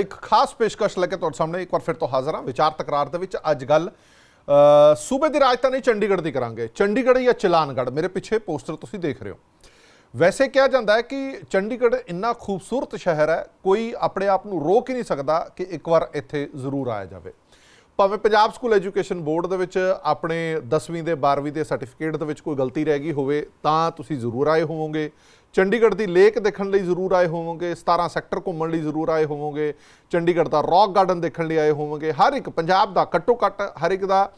ਇੱਕ ਖਾਸ ਪੇਸ਼ਕਸ਼ ਲੈ ਕੇ ਤੁਹਾਡੇ ਸਾਹਮਣੇ ਇੱਕ ਵਾਰ ਫਿਰ ਤੋਂ ਹਾਜ਼ਰ ਹਾਂ। ਵਿਚਾਰ ਤਕਰਾਰ ਦੇ ਵਿੱਚ ਅੱਜ ਗੱਲ ਸੂਬੇ ਦੀ ਰਾਜਧਾਨੀ ਚੰਡੀਗੜ੍ਹ ਦੀ ਕਰਾਂਗੇ। ਚੰਡੀਗੜ੍ਹ ਜਾਂ ਚਲਾਨਗੜ੍ਹ, ਮੇਰੇ ਪਿੱਛੇ ਪੋਸਟਰ ਤੁਸੀਂ ਦੇਖ ਰਹੇ ਹੋ। ਵੈਸੇ ਕਿਹਾ ਜਾਂਦਾ ਹੈ ਕਿ ਚੰਡੀਗੜ੍ਹ ਇੰਨਾ ਖੂਬਸੂਰਤ ਸ਼ਹਿਰ ਹੈ, ਕੋਈ ਆਪਣੇ ਆਪ ਨੂੰ ਰੋਕ ਹੀ ਨਹੀਂ ਸਕਦਾ ਕਿ ਇੱਕ ਵਾਰ ਇੱਥੇ ਜ਼ਰੂਰ ਆਇਆ ਜਾਵੇ। ਭਾਵੇਂ ਪੰਜਾਬ ਸਕੂਲ ਐਜੂਕੇਸ਼ਨ ਬੋਰਡ ਦੇ ਵਿੱਚ ਆਪਣੇ 10ਵੀਂ ਦੇ 12ਵੀਂ ਦੇ ਸਰਟੀਫਿਕੇਟ ਦੇ ਵਿੱਚ ਕੋਈ ਗਲਤੀ ਰਹਿ ਗਈ ਹੋਵੇ, ਤਾਂ ਤੁਸੀਂ ਜ਼ਰੂਰ ਆਏ ਹੋਵੋਗੇ। ਚੰਡੀਗੜ੍ਹ ਦੀ ਲੇਕ ਦੇਖਣ ਲਈ ਜ਼ਰੂਰ ਆਏ ਹੋਵੋਗੇ 17 ਸੈਕਟਰ ਘੁੰਮਣ ਲਈ ਜ਼ਰੂਰ ਆਏ ਹੋਵੋਗੇ, ਚੰਡੀਗੜ੍ਹ ਦਾ ਰੌਕ ਗਾਰਡਨ ਦੇਖਣ ਲਈ ਆਏ ਹੋਵੋਗੇ, ਹਰ ਇੱਕ ਪੰਜਾਬ ਦਾ ਘੱਟੋ ਘੱਟ ਹਰ ਇੱਕ ਦਾ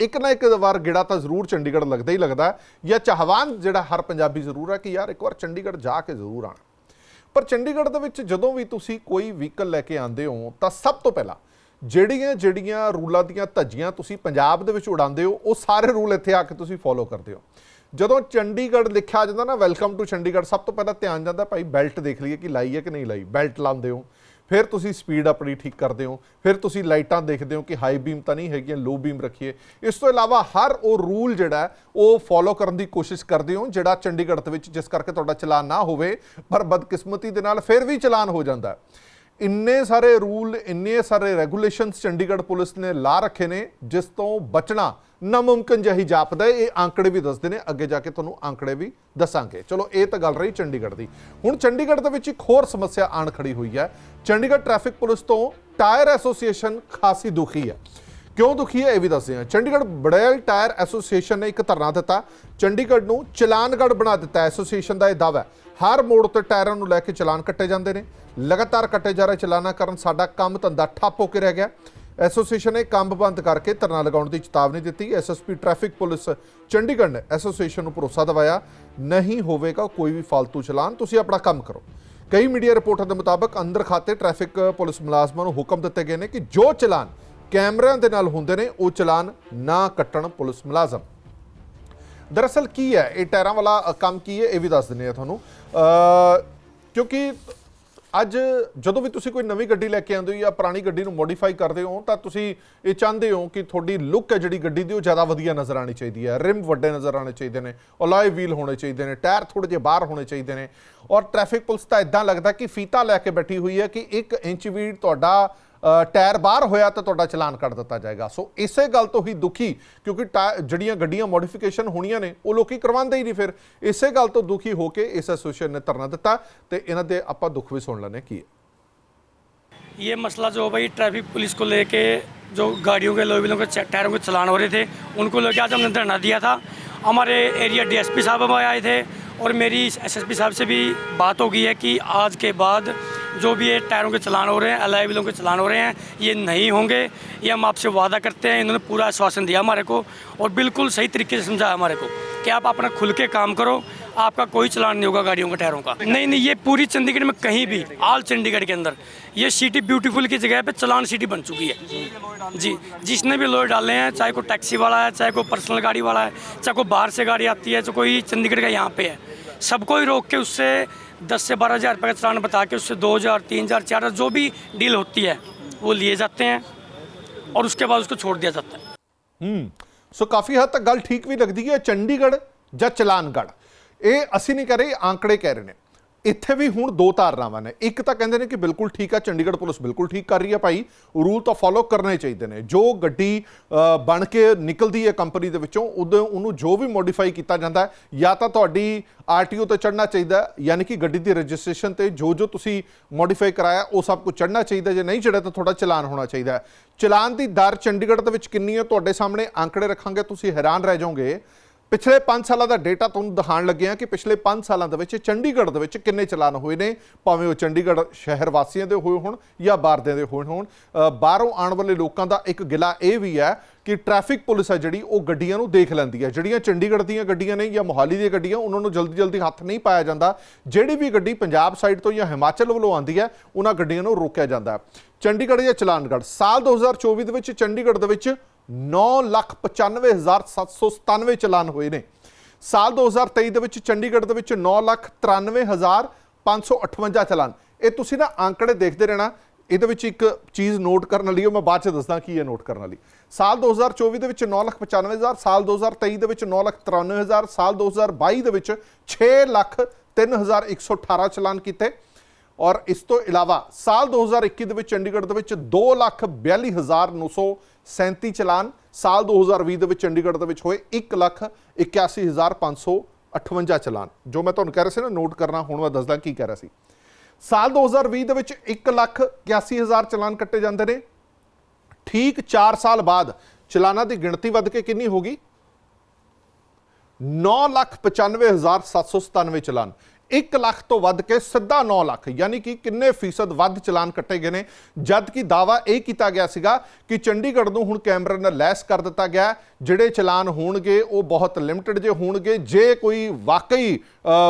ਇੱਕ ਨਾ ਇੱਕ ਵਾਰ ਗੇੜਾ ਤਾਂ ਜ਼ਰੂਰ ਚੰਡੀਗੜ੍ਹ ਲੱਗਦਾ ਹੀ ਲੱਗਦਾ ਜਾਂ ਚਾਹਵਾਨ ਜਿਹੜਾ ਹਰ ਪੰਜਾਬੀ ਜ਼ਰੂਰ ਹੈ ਕਿ ਯਾਰ ਇੱਕ ਵਾਰ ਚੰਡੀਗੜ੍ਹ ਜਾ ਕੇ ਜ਼ਰੂਰ ਆਣਾ ਪਰ ਚੰਡੀਗੜ੍ਹ ਦੇ ਵਿੱਚ ਜਦੋਂ ਵੀ ਤੁਸੀਂ ਕੋਈ ਵਹੀਕਲ ਲੈ ਕੇ ਆਉਂਦੇ ਹੋ, ਤਾਂ ਸਭ ਤੋਂ ਪਹਿਲਾਂ ਜਿਹੜੀਆਂ ਜਿਹੜੀਆਂ ਰੂਲਾਂ ਦੀਆਂ ਧੱਜੀਆਂ ਤੁਸੀਂ ਪੰਜਾਬ ਦੇ ਵਿੱਚ ਉਡਾਉਂਦੇ ਹੋ, ਉਹ ਸਾਰੇ ਰੂਲ ਇੱਥੇ ਆ ਕੇ ਤੁਸੀਂ ਫੋਲੋ ਕਰਦੇ ਹੋ। ਜਦੋਂ ਚੰਡੀਗੜ੍ਹ ਲਿਖਿਆ ਜਾਂਦਾ ਨਾ ਵੈਲਕਮ ਟੂ ਚੰਡੀਗੜ੍ਹ, ਸਭ ਤੋਂ ਪਹਿਲਾਂ ਧਿਆਨ ਜਾਂਦਾ ਭਾਈ ਬੈਲਟ ਦੇਖ ਲਈਏ ਕਿ ਲਾਈ ਹੈ ਕਿ ਨਹੀਂ ਲਾਈ ਬੈਲਟ ਲਾਉਂਦੇ ਹੋ, ਫਿਰ ਤੁਸੀਂ ਸਪੀਡ ਆਪਣੀ ਠੀਕ ਕਰਦੇ ਹੋ, ਫਿਰ ਤੁਸੀਂ ਲਾਈਟਾਂ ਦੇਖਦੇ ਹੋ ਕਿ ਹਾਈ ਬੀਮ ਤਾਂ ਨਹੀਂ ਹੈਗੀਆਂ ਲੋ ਬੀਮ ਰੱਖੀਏ। ਇਸ ਤੋਂ ਇਲਾਵਾ ਹਰ ਉਹ ਰੂਲ ਜਿਹੜਾ ਉਹ ਫੋਲੋ ਕਰਨ ਦੀ ਕੋਸ਼ਿਸ਼ ਕਰਦੇ ਹੋ, ਜਿਹੜਾ ਚੰਡੀਗੜ੍ਹ ਦੇ ਵਿੱਚ ਜਿਸ ਕਰਕੇ ਤੁਹਾਡਾ ਚਲਾਨ ਨਾ ਹੋਵੇ, ਪਰ ਬਦਕਿਸਮਤੀ ਦੇ ਨਾਲ ਫਿਰ ਵੀ ਚਲਾਨ ਹੋ ਜਾਂਦਾ ਇੰਨੇ ਸਾਰੇ ਰੂਲ ਇੰਨੇ ਸਾਰੇ ਰੈਗੂਲੇਸ਼ਨਸ ਚੰਡੀਗੜ੍ਹ ਪੁਲਿਸ ਨੇ ਲਾ ਰੱਖੇ ਨੇ, ਜਿਸ ਤੋਂ ਬਚਣਾ ਨਾਮੁਮਕਿਨ ਜਿਹੀ ਜਾਪਦਾ ਇਹ ਆંકੜੇ ਵੀ ਦੱਸਦੇ ਨੇ, ਅੱਗੇ ਜਾ ਕੇ ਤੁਹਾਨੂੰ ਆંકੜੇ ਵੀ ਦੱਸਾਂਗੇ। ਚਲੋ, ਇਹ ਤਾਂ ਗੱਲ ਰਹੀ ਚੰਡੀਗੜ੍ਹ ਦੀ। ਹੁਣ ਚੰਡੀਗੜ੍ਹ ਦੇ ਵਿੱਚ ਇੱਕ ਹੋਰ ਸਮੱਸਿਆ ਆਣ ਖੜੀ ਹੋਈ ਹੈ। ਚੰਡੀਗੜ੍ਹ ਟ੍ਰੈਫਿਕ ਪੁਲਿਸ ਤੋਂ ਟਾਇਰ ਐਸੋਸੀਏਸ਼ਨ ਖਾਸੀ ਦੁਖੀ ਹੈ। ਕਿਉਂ ਦੁਖੀ ਹੈ, ਇਹ ਵੀ ਦੱਸਦੇ ਹਾਂ। ਚੰਡੀਗੜ੍ਹ ਬੜੈਲ ਟਾਇਰ ਐਸੋਸੀਏਸ਼ਨ ਨੇ ਇੱਕ ਧਰਨਾ ਦਿੱਤਾ। ਚੰਡੀਗੜ੍ਹ ਨੂੰ ਚਲਾਨਗੜ੍ਹ ਬਣਾ ਦਿੱਤਾ। ਐਸੋਸੀਏਸ਼ਨ ਦਾ ਇਹ ਦਾਅਵਾ ਹਰ ਮੋੜ ਉੱਤੇ ਟਾਇਰਾਂ ਨੂੰ ਲੈ ਕੇ ਚਲਾਨ ਕੱਟੇ ਜਾਂਦੇ ਨੇ। ਲਗਾਤਾਰ ਕੱਟੇ ਜਾ ਰਹੇ ਚਲਾਨਾਂ ਕਾਰਨ ਸਾਡਾ ਕੰਮ ਧੰਦਾ ਠੱਪ ਹੋ ਕੇ ਰਹਿ ਗਿਆ। ਐਸੋਸੀਏਸ਼ਨ ਨੇ ਕੰਮ ਬੰਦ ਕਰਕੇ ਧਰਨਾ ਲਗਾਉਣ ਦੀ ਚੇਤਾਵਨੀ ਦਿੱਤੀ। ਐਸਐਸਪੀ ਟ੍ਰੈਫਿਕ ਪੁਲਿਸ ਚੰਡੀਗੜ੍ਹ ਨੇ ਐਸੋਸੀਏਸ਼ਨ ਨੂੰ ਭਰੋਸਾ ਦਿਵਾਇਆ, ਨਹੀਂ ਹੋਵੇਗਾ ਕੋਈ ਵੀ ਫालतू ਚਲਾਨ। ਤੁਸੀਂ ਆਪਣਾ ਕੰਮ ਕਰੋ। ਕਈ ਮੀਡੀਆ ਰਿਪੋਰਟਾਂ ਦੇ ਮੁਤਾਬਕ ਅੰਦਰ ਖਾਤੇ ਟ੍ਰੈਫਿਕ ਪੁਲਿਸ ਮੁਲਾਜ਼ਮਾਂ ਨੂੰ ਹੁਕਮ ਦਿੱਤੇ ਗਏ ਨੇ ਕਿ ਜੋ ਚਲਾਨ ਕੈਮਰਿਆਂ ਦੇ ਨਾਲ ਹੁੰਦੇ ਨੇ, ਉਹ ਚਲਾਨ ਨਾ ਕੱਟਣ ਪੁਲਿਸ ਮੁਲਾਜ਼ਮ। ਦਰਅਸਲ ਕੀ ਹੈ? ਇਹ ਟਾਇਰਾਂ ਵਾਲਾ ਕੰਮ ਕੀ ਹੈ? ਇਹ ਵੀ ਦੱਸ ਦਿੰਦੇ ਆ ਤੁਹਾਨੂੰ। ਕਿਉਂਕਿ ਅੱਜ ਜਦੋਂ ਵੀ ਤੁਸੀਂ ਕੋਈ ਨਵੀਂ ਗੱਡੀ ਲੈ ਕੇ ਆਉਂਦੇ ਹੋ ਜਾਂ ਪੁਰਾਣੀ ਗੱਡੀ ਨੂੰ ਮੋਡੀਫਾਈ ਕਰਦੇ ਹੋ, ਤਾਂ ਤੁਸੀਂ ਇਹ ਚਾਹੁੰਦੇ ਹੋ ਕਿ ਤੁਹਾਡੀ ਲੁੱਕ ਹੈ ਜਿਹੜੀ ਗੱਡੀ ਦੀ, ਉਹ ਜ਼ਿਆਦਾ ਵਧੀਆ ਨਜ਼ਰ ਆਣੀ ਚਾਹੀਦੀ ਹੈ। ਰਿਮ ਵੱਡੇ ਨਜ਼ਰ ਆਣੇ ਚਾਹੀਦੇ ਨੇ ਅਲਾਈ ਵੀਲ ਹੋਣੇ ਚਾਹੀਦੇ ਨੇ ਟਾਇਰ ਥੋੜੇ ਜਿਹੇ ਬਾਹਰ ਹੋਣੇ ਚਾਹੀਦੇ ਨੇ। ਔਰ ਟ੍ਰੈਫਿਕ ਪੁਲਿਸ ਤਾਂ ਇਦਾਂ ਲੱਗਦਾ ਕਿ ਫੀਤਾ ਲੈ ਕੇ ਬੈਠੀ ਹੋਈ ਹੈ ਕਿ 1 ਇੰਚ ਵੀ ਤੁਹਾਡਾ ਟਾਇਰ ਬਾਹਰ ਹੋਇਆ ਤਾਂ ਤੁਹਾਡਾ ਚਲਾਨ ਕੱਟ ਦਿੱਤਾ ਜਾਏਗਾ ਸੋ ਇਸੇ ਗੱਲ ਤੋਂ ਹੀ ਦੁਖੀ ਕਿਉਂਕਿ ਟਾ- ਜਿਹੜੀਆਂ ਗੱਡੀਆਂ ਮੋਡੀਫਿਕੇਸ਼ਨ ਹੋਣੀਆਂ ਨੇ ਉਹ ਲੋਕੀ ਕਰਵਾਉਂਦੇ ਹੀ ਨਹੀਂ ਫਿਰ ਇਸੇ ਗੱਲ ਤੋਂ ਦੁਖੀ ਹੋ ਕੇ ਇਸ ਐਸੋਸੀਏਸ਼ਨ ਨੇ ਧਰਨਾ ਦਿੱਤਾ ਤੇ ਇਹਨਾਂ ਦੇ ਆਪਾਂ ਦੁੱਖ ਵੀ ਸੁਣ ਲੈਣੇ ਕੀ ਹੈ ये मसला जो भाई ट्रैफिक पुलिस को लेके जो गाड़ियों के लोबिलों के च- टायरों के चलान हो रहे थे उनको लेके आज हमने धरना दिया था हमारे एरिया डीएसपी साहब हम आए थे और मेरी एसएसपी साहब से भी बात हो गई है कि आज के बाद जो भी ये टायरों के चलान हो रहे हैं अलाइबिलों के चलान हो रहे हैं, ये नहीं होंगे। ये हम आपसे वादा करते हैं, इन्होंने पूरा आश्वासन दिया हमारे को और बिल्कुल सही तरीके से समझाया हमारे को कि आप अपना खुल के काम करो, आपका कोई चलान नहीं होगा गाड़ियों के, टायरों का। नहीं नहीं, ये पूरी चंडीगढ़ में कहीं भी ऑल चंडीगढ़ के अंदर, ये सिटी ब्यूटीफुल की जगह पे चलान सिटी बन चुकी है। जी, जिसने भी लोड डाले हैं, चाहे कोई टैक्सी वाला है, चाहे कोई पर्सनल गाड़ी वाला है, चाहे कोई बाहर से गाड़ी आती है, चाहे कोई चंडीगढ़ का यहाँ पे है, सबको ही रोक के उससे दस से बारह हज़ार रुपये का चलान बता के उससे दो हज़ार तीन हज़ार चार हज़ार जो भी डील होती है वो लिए जाते हैं और उसके बाद उसको छोड़ दिया जाता है ਸੋ ਕਾਫੀ ਹੱਦ ਤੱਕ ਗੱਲ ਠੀਕ ਵੀ ਲੱਗਦੀ ਹੈ ਚੰਡੀਗੜ੍ਹ ਜਾਂ ਚਲਾਨਗੜ੍ਹ ਇਹ ਅਸੀਂ ਨਹੀਂ ਕਹ ਰਹੇ ਆંકੜੇ ਕਹਿ ਰਹੇ ਨੇ ਇੱਥੇ ਵੀ ਹੁਣ ਦੋ ਧਾਰਨਾਵਾਂ ਨੇ। ਇੱਕ ਤਾਂ ਕਹਿੰਦੇ ਨੇ ਕਿ ਬਿਲਕੁਲ ਠੀਕ ਆ, ਚੰਡੀਗੜ੍ਹ ਪੁਲਿਸ ਬਿਲਕੁਲ ਠੀਕ ਕਰ ਰਹੀ ਹੈ ਭਾਈ। ਰੂਲ ਤਾਂ ਫੋਲੋ ਕਰਨੇ ਚਾਹੀਦੇ ਨੇ। ਜੋ ਗੱਡੀ ਬਣ ਕੇ ਨਿਕਲਦੀ ਹੈ ਕੰਪਨੀ ਦੇ ਵਿੱਚੋਂ ਉਦੋਂ ਉਹਨੂੰ ਜੋ ਵੀ ਮੋਡੀਫਾਈ ਕੀਤਾ ਜਾਂਦਾ ਹੈ, ਜਾਂ ਤਾਂ ਤੁਹਾਡੀ ਆਰਟੀਓ ਤੇ ਚੜਨਾ ਚਾਹੀਦਾ ਯਾਨੀ ਕਿ ਗੱਡੀ ਦੀ ਰਜਿਸਟ੍ਰੇਸ਼ਨ ਤੇ ਜੋ ਜੋ ਤੁਸੀਂ ਮੋਡੀਫਾਈ ਕਰਾਇਆ, ਉਹ ਸਭ ਕੁਝ ਚੜਨਾ ਚਾਹੀਦਾ ਜੇ ਨਹੀਂ ਚੜਿਆ ਤਾਂ ਤੁਹਾਡਾ ਚਲਾਨ ਹੋਣਾ ਚਾਹੀਦਾ ਚਲਾਨ ਦੀ ਦਰ ਚੰਡੀਗੜ੍ਹ ਦੇ ਵਿੱਚ ਕਿੰਨੀ ਹੈ, ਤੁਹਾਡੇ ਸਾਹਮਣੇ ਅੰਕੜੇ ਰੱਖਾਂਗੇ, ਤੁਸੀਂ ਹੈਰਾਨ ਰਹਿ ਜਾਓਗੇ। ਪਿਛਲੇ 5 ਸਾਲਾਂ ਦਾ ਡੇਟਾ ਤੁਹਾਨੂੰ ਦਿਖਾਉਣ ਲੱਗੇ ਹਾਂ ਕਿ ਪਿਛਲੇ 5 ਸਾਲਾਂ ਦੇ ਵਿੱਚ ਚੰਡੀਗੜ੍ਹ ਦੇ ਵਿੱਚ ਕਿੰਨੇ ਚਲਾਨ ਹੋਏ ਨੇ, ਭਾਵੇਂ ਉਹ ਚੰਡੀਗੜ੍ਹ ਸ਼ਹਿਰ ਵਾਸੀਆਂ ਦੇ ਹੋਏ ਹੋਣ ਜਾਂ ਬਾਹਰ ਦੇ ਹੋਏ ਹੋਣ। ਬਾਹਰੋਂ ਆਉਣ ਵਾਲੇ ਲੋਕਾਂ ਦਾ ਇੱਕ ਗਿਲਾ ਇਹ ਵੀ ਹੈ ਕਿ ਟ੍ਰੈਫਿਕ ਪੁਲਿਸ ਹੈ ਜਿਹੜੀ, ਉਹ ਗੱਡੀਆਂ ਨੂੰ ਦੇਖ ਲੈਂਦੀ ਹੈ। ਜਿਹੜੀਆਂ ਚੰਡੀਗੜ੍ਹ ਦੀਆਂ ਗੱਡੀਆਂ ਨੇ ਜਾਂ ਮੋਹਾਲੀ ਦੀਆਂ ਗੱਡੀਆਂ, ਉਹਨਾਂ ਨੂੰ ਜਲਦੀ ਜਲਦੀ ਹੱਥ ਨਹੀਂ ਪਾਇਆ ਜਾਂਦਾ। ਜਿਹੜੀ ਵੀ ਗੱਡੀ ਪੰਜਾਬ ਸਾਈਡ ਤੋਂ ਜਾਂ ਹਿਮਾਚਲ ਵੱਲੋਂ ਆਉਂਦੀ ਹੈ, ਉਹਨਾਂ ਗੱਡੀਆਂ ਨੂੰ ਰੋਕਿਆ ਜਾਂਦਾ ਹੈ। ਚੰਡੀਗੜ੍ਹ ਜਾਂ ਚਲਾਨਗੜ੍ਹ, ਸਾਲ 2024 ਦੇ ਵਿੱਚ ਚੰਡੀਗੜ੍ਹ ਦੇ ਵਿੱਚ 995797 ਚਲਾਨ ਹੋਏ ਨੇ। ਸਾਲ 2023 ਦੇ ਵਿੱਚ ਚੰਡੀਗੜ੍ਹ ਦੇ ਵਿੱਚ 993558 ਚਲਾਨ। ਇਹ ਤੁਸੀਂ ਨਾ ਅੰਕੜੇ ਦੇਖਦੇ ਰਹਿਣਾ। ਇਹਦੇ ਵਿੱਚ ਇੱਕ ਚੀਜ਼ ਨੋਟ ਕਰਨ ਵਾਲੀ ਹੈ, ਮੈਂ ਬਾਅਦ ਚ ਦੱਸਦਾ ਕੀ ਹੈ ਨੋਟ ਕਰਨ ਵਾਲੀ। ਸਾਲ 2024 ਦੇ ਵਿੱਚ 995000 ਸਾਲ 2023 ਦੇ ਵਿੱਚ 993000 ਸਾਲ 2022 ਦੇ ਵਿੱਚ 603118 ਚਲਾਨ ਕੀਤੇ। ਔਰ ਇਸ ਤੋਂ ਇਲਾਵਾ ਸਾਲ 2021 ਦੇ ਵਿੱਚ ਚੰਡੀਗੜ੍ਹ ਦੇ ਵਿੱਚ 242937 ਚਲਾਨ, ਸਾਲ 2020 ਦੇ ਵਿੱਚ ਚੰਡੀਗੜ੍ਹ ਦੇ ਵਿੱਚ ਹੋਏ 181558 ਚਲਾਨ। ਜੋ ਮੈਂ ਤੁਹਾਨੂੰ ਕਹਿ ਰਿਹਾ ਸੀ ਨਾ ਨੋਟ ਕਰਨਾ, ਹੁਣ ਮੈਂ ਦੱਸਦਾ ਕੀ ਕਹਿ ਰਿਹਾ ਸੀ। ਸਾਲ 2020 ਦੇ ਵਿੱਚ 181000 ਚਲਾਨ ਕੱਟੇ ਜਾਂਦੇ ਨੇ। ਠੀਕ 4 ਸਾਲ ਬਾਅਦ ਚਲਾਨਾਂ ਦੀ ਗਿਣਤੀ ਵੱਧ ਕੇ ਕਿੰਨੀ ਹੋ ਹੋਗੀ 995797 ਚਲਾਨ। 1 ਲੱਖ ਤੋਂ ਵੱਧ ਕੇ ਸਿੱਧਾ 9 ਲੱਖ, ਯਾਨੀ ਕਿ ਕਿੰਨੇ ਫੀਸਦ ਵੱਧ ਚਲਾਨ ਕੱਟੇ ਗਏ ਨੇ। ਜਦ ਕਿ ਦਾਵਾ ਇਹ ਕੀਤਾ ਗਿਆ ਸੀਗਾ ਕਿ ਚੰਡੀਗੜ੍ਹ ਨੂੰ ਹੁਣ ਕੈਮਰੇ ਨਾਲ ਲੈਸ ਕਰ ਦਿੱਤਾ ਗਿਆ ਜਿਹੜੇ ਚਲਾਨ ਹੋਣਗੇ ਉਹ ਬਹੁਤ ਲਿਮਟਿਡ ਜੇ ਹੋਣਗੇ। ਜੇ ਕੋਈ ਵਾਕਈ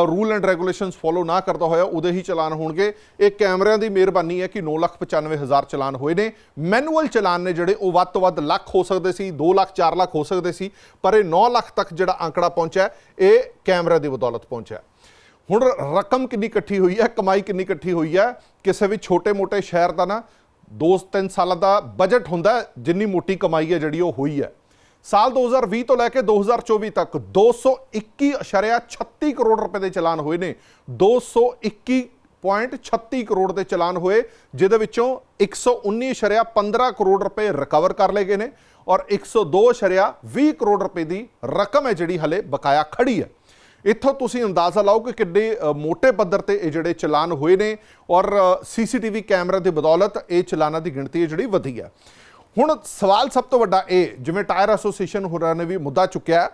ਰੂਲ ਐਂਡ ਰੈਗੂਲੇਸ਼ਨਸ ਫੋਲੋ ਨਾ ਕਰਦਾ ਹੋਇਆ, ਉਹਦੇ ਹੀ ਚਲਾਨ ਹੋਣਗੇ। ਇਹ ਕੈਮਰਿਆਂ ਦੀ ਮਿਹਰਬਾਨੀ ਹੈ ਕਿ 995000 ਚਲਾਨ ਹੋਏ ਨੇ। ਮੈਨੂਅਲ ਚਲਾਨ ਨੇ ਜਿਹੜੇ, ਉਹ ਵੱਧ ਤੋਂ ਵੱਧ ਲੱਖ ਹੋ ਸਕਦੇ ਸੀ 2 ਲੱਖ 4 ਲੱਖ ਹੋ ਸਕਦੇ ਸੀ। ਪਰ ਇਹ 9 ਲੱਖ ਤੱਕ ਜਿਹੜਾ ਅੰਕੜਾ ਪਹੁੰਚਿਆ, ਇਹ ਕੈਮਰਾ ਦੀ ਬਦੌਲਤ ਪਹੁੰਚਿਆ। ਹੁਣ ਰਕਮ ਕਿੰਨੀ ਇਕੱਠੀ ਹੋਈ ਹੈ, ਕਮਾਈ ਕਿੰਨੀ ਇਕੱਠੀ ਹੋਈ ਹੈ, ਕਿਸੇ ਵੀ ਛੋਟੇ-ਮੋਟੇ ਸ਼ਹਿਰ ਦਾ ਨਾ 2-3 ਸਾਲਾਂ ਦਾ ਬਜਟ ਹੁੰਦਾ ਜਿੰਨੀ ਮੋਟੀ ਕਮਾਈ ਹੈ ਜਿਹੜੀ ਉਹ ਹੋਈ ਹੈ। ਸਾਲ 2020 ਤੋਂ ਲੈ ਕੇ 2024 ਤੱਕ 221.36 ਕਰੋੜ ਰੁਪਏ ਦੇ ਚਲਾਨ ਹੋਏ ਨੇ। 221.36 ਕਰੋੜ ਦੇ ਚਲਾਨ ਹੋਏ, ਜਿਹਦੇ ਵਿੱਚੋਂ 119.15 ਕਰੋੜ ਰੁਪਏ ਰਿਕਵਰ ਕਰ ਲਏ ਗਏ ਨੇ ਔਰ 102.20 ਕਰੋੜ ਰੁਪਏ ਦੀ ਰਕਮ ਹੈ ਜਿਹੜੀ ਹਲੇ ਬਕਾਇਆ ਖੜੀ ਹੈ। ਇੱਥੋਂ ਤੁਸੀਂ ਅੰਦਾਜ਼ਾ ਲਾਓ ਕਿ ਕਿੱਡੇ ਅ, ਮੋਟੇ ਪੱਧਰ ਤੇ ਇਹ ਜਿਹੜੇ ਚਲਾਨ ਹੋਏ ਨੇ ਔਰ ਸੀਸੀਟੀਵੀ ਕੈਮਰਾ ਦੀ ਬਦੌਲਤ ਇਹ ਚਲਾਨਾਂ ਦੀ ਗਿਣਤੀ ਹੈ ਜਿਹੜੀ ਵਧੀ ਹੈ। ਹੁਣ ਸਵਾਲ ਸਭ ਤੋਂ ਵੱਡਾ ਇਹ ਜਿਵੇਂ ਟਾਇਰ ਐਸੋਸੀਏਸ਼ਨ ਹੋਰਾਂ ਨੇ ਵੀ ਮੁੱਦਾ ਚੁੱਕਿਆ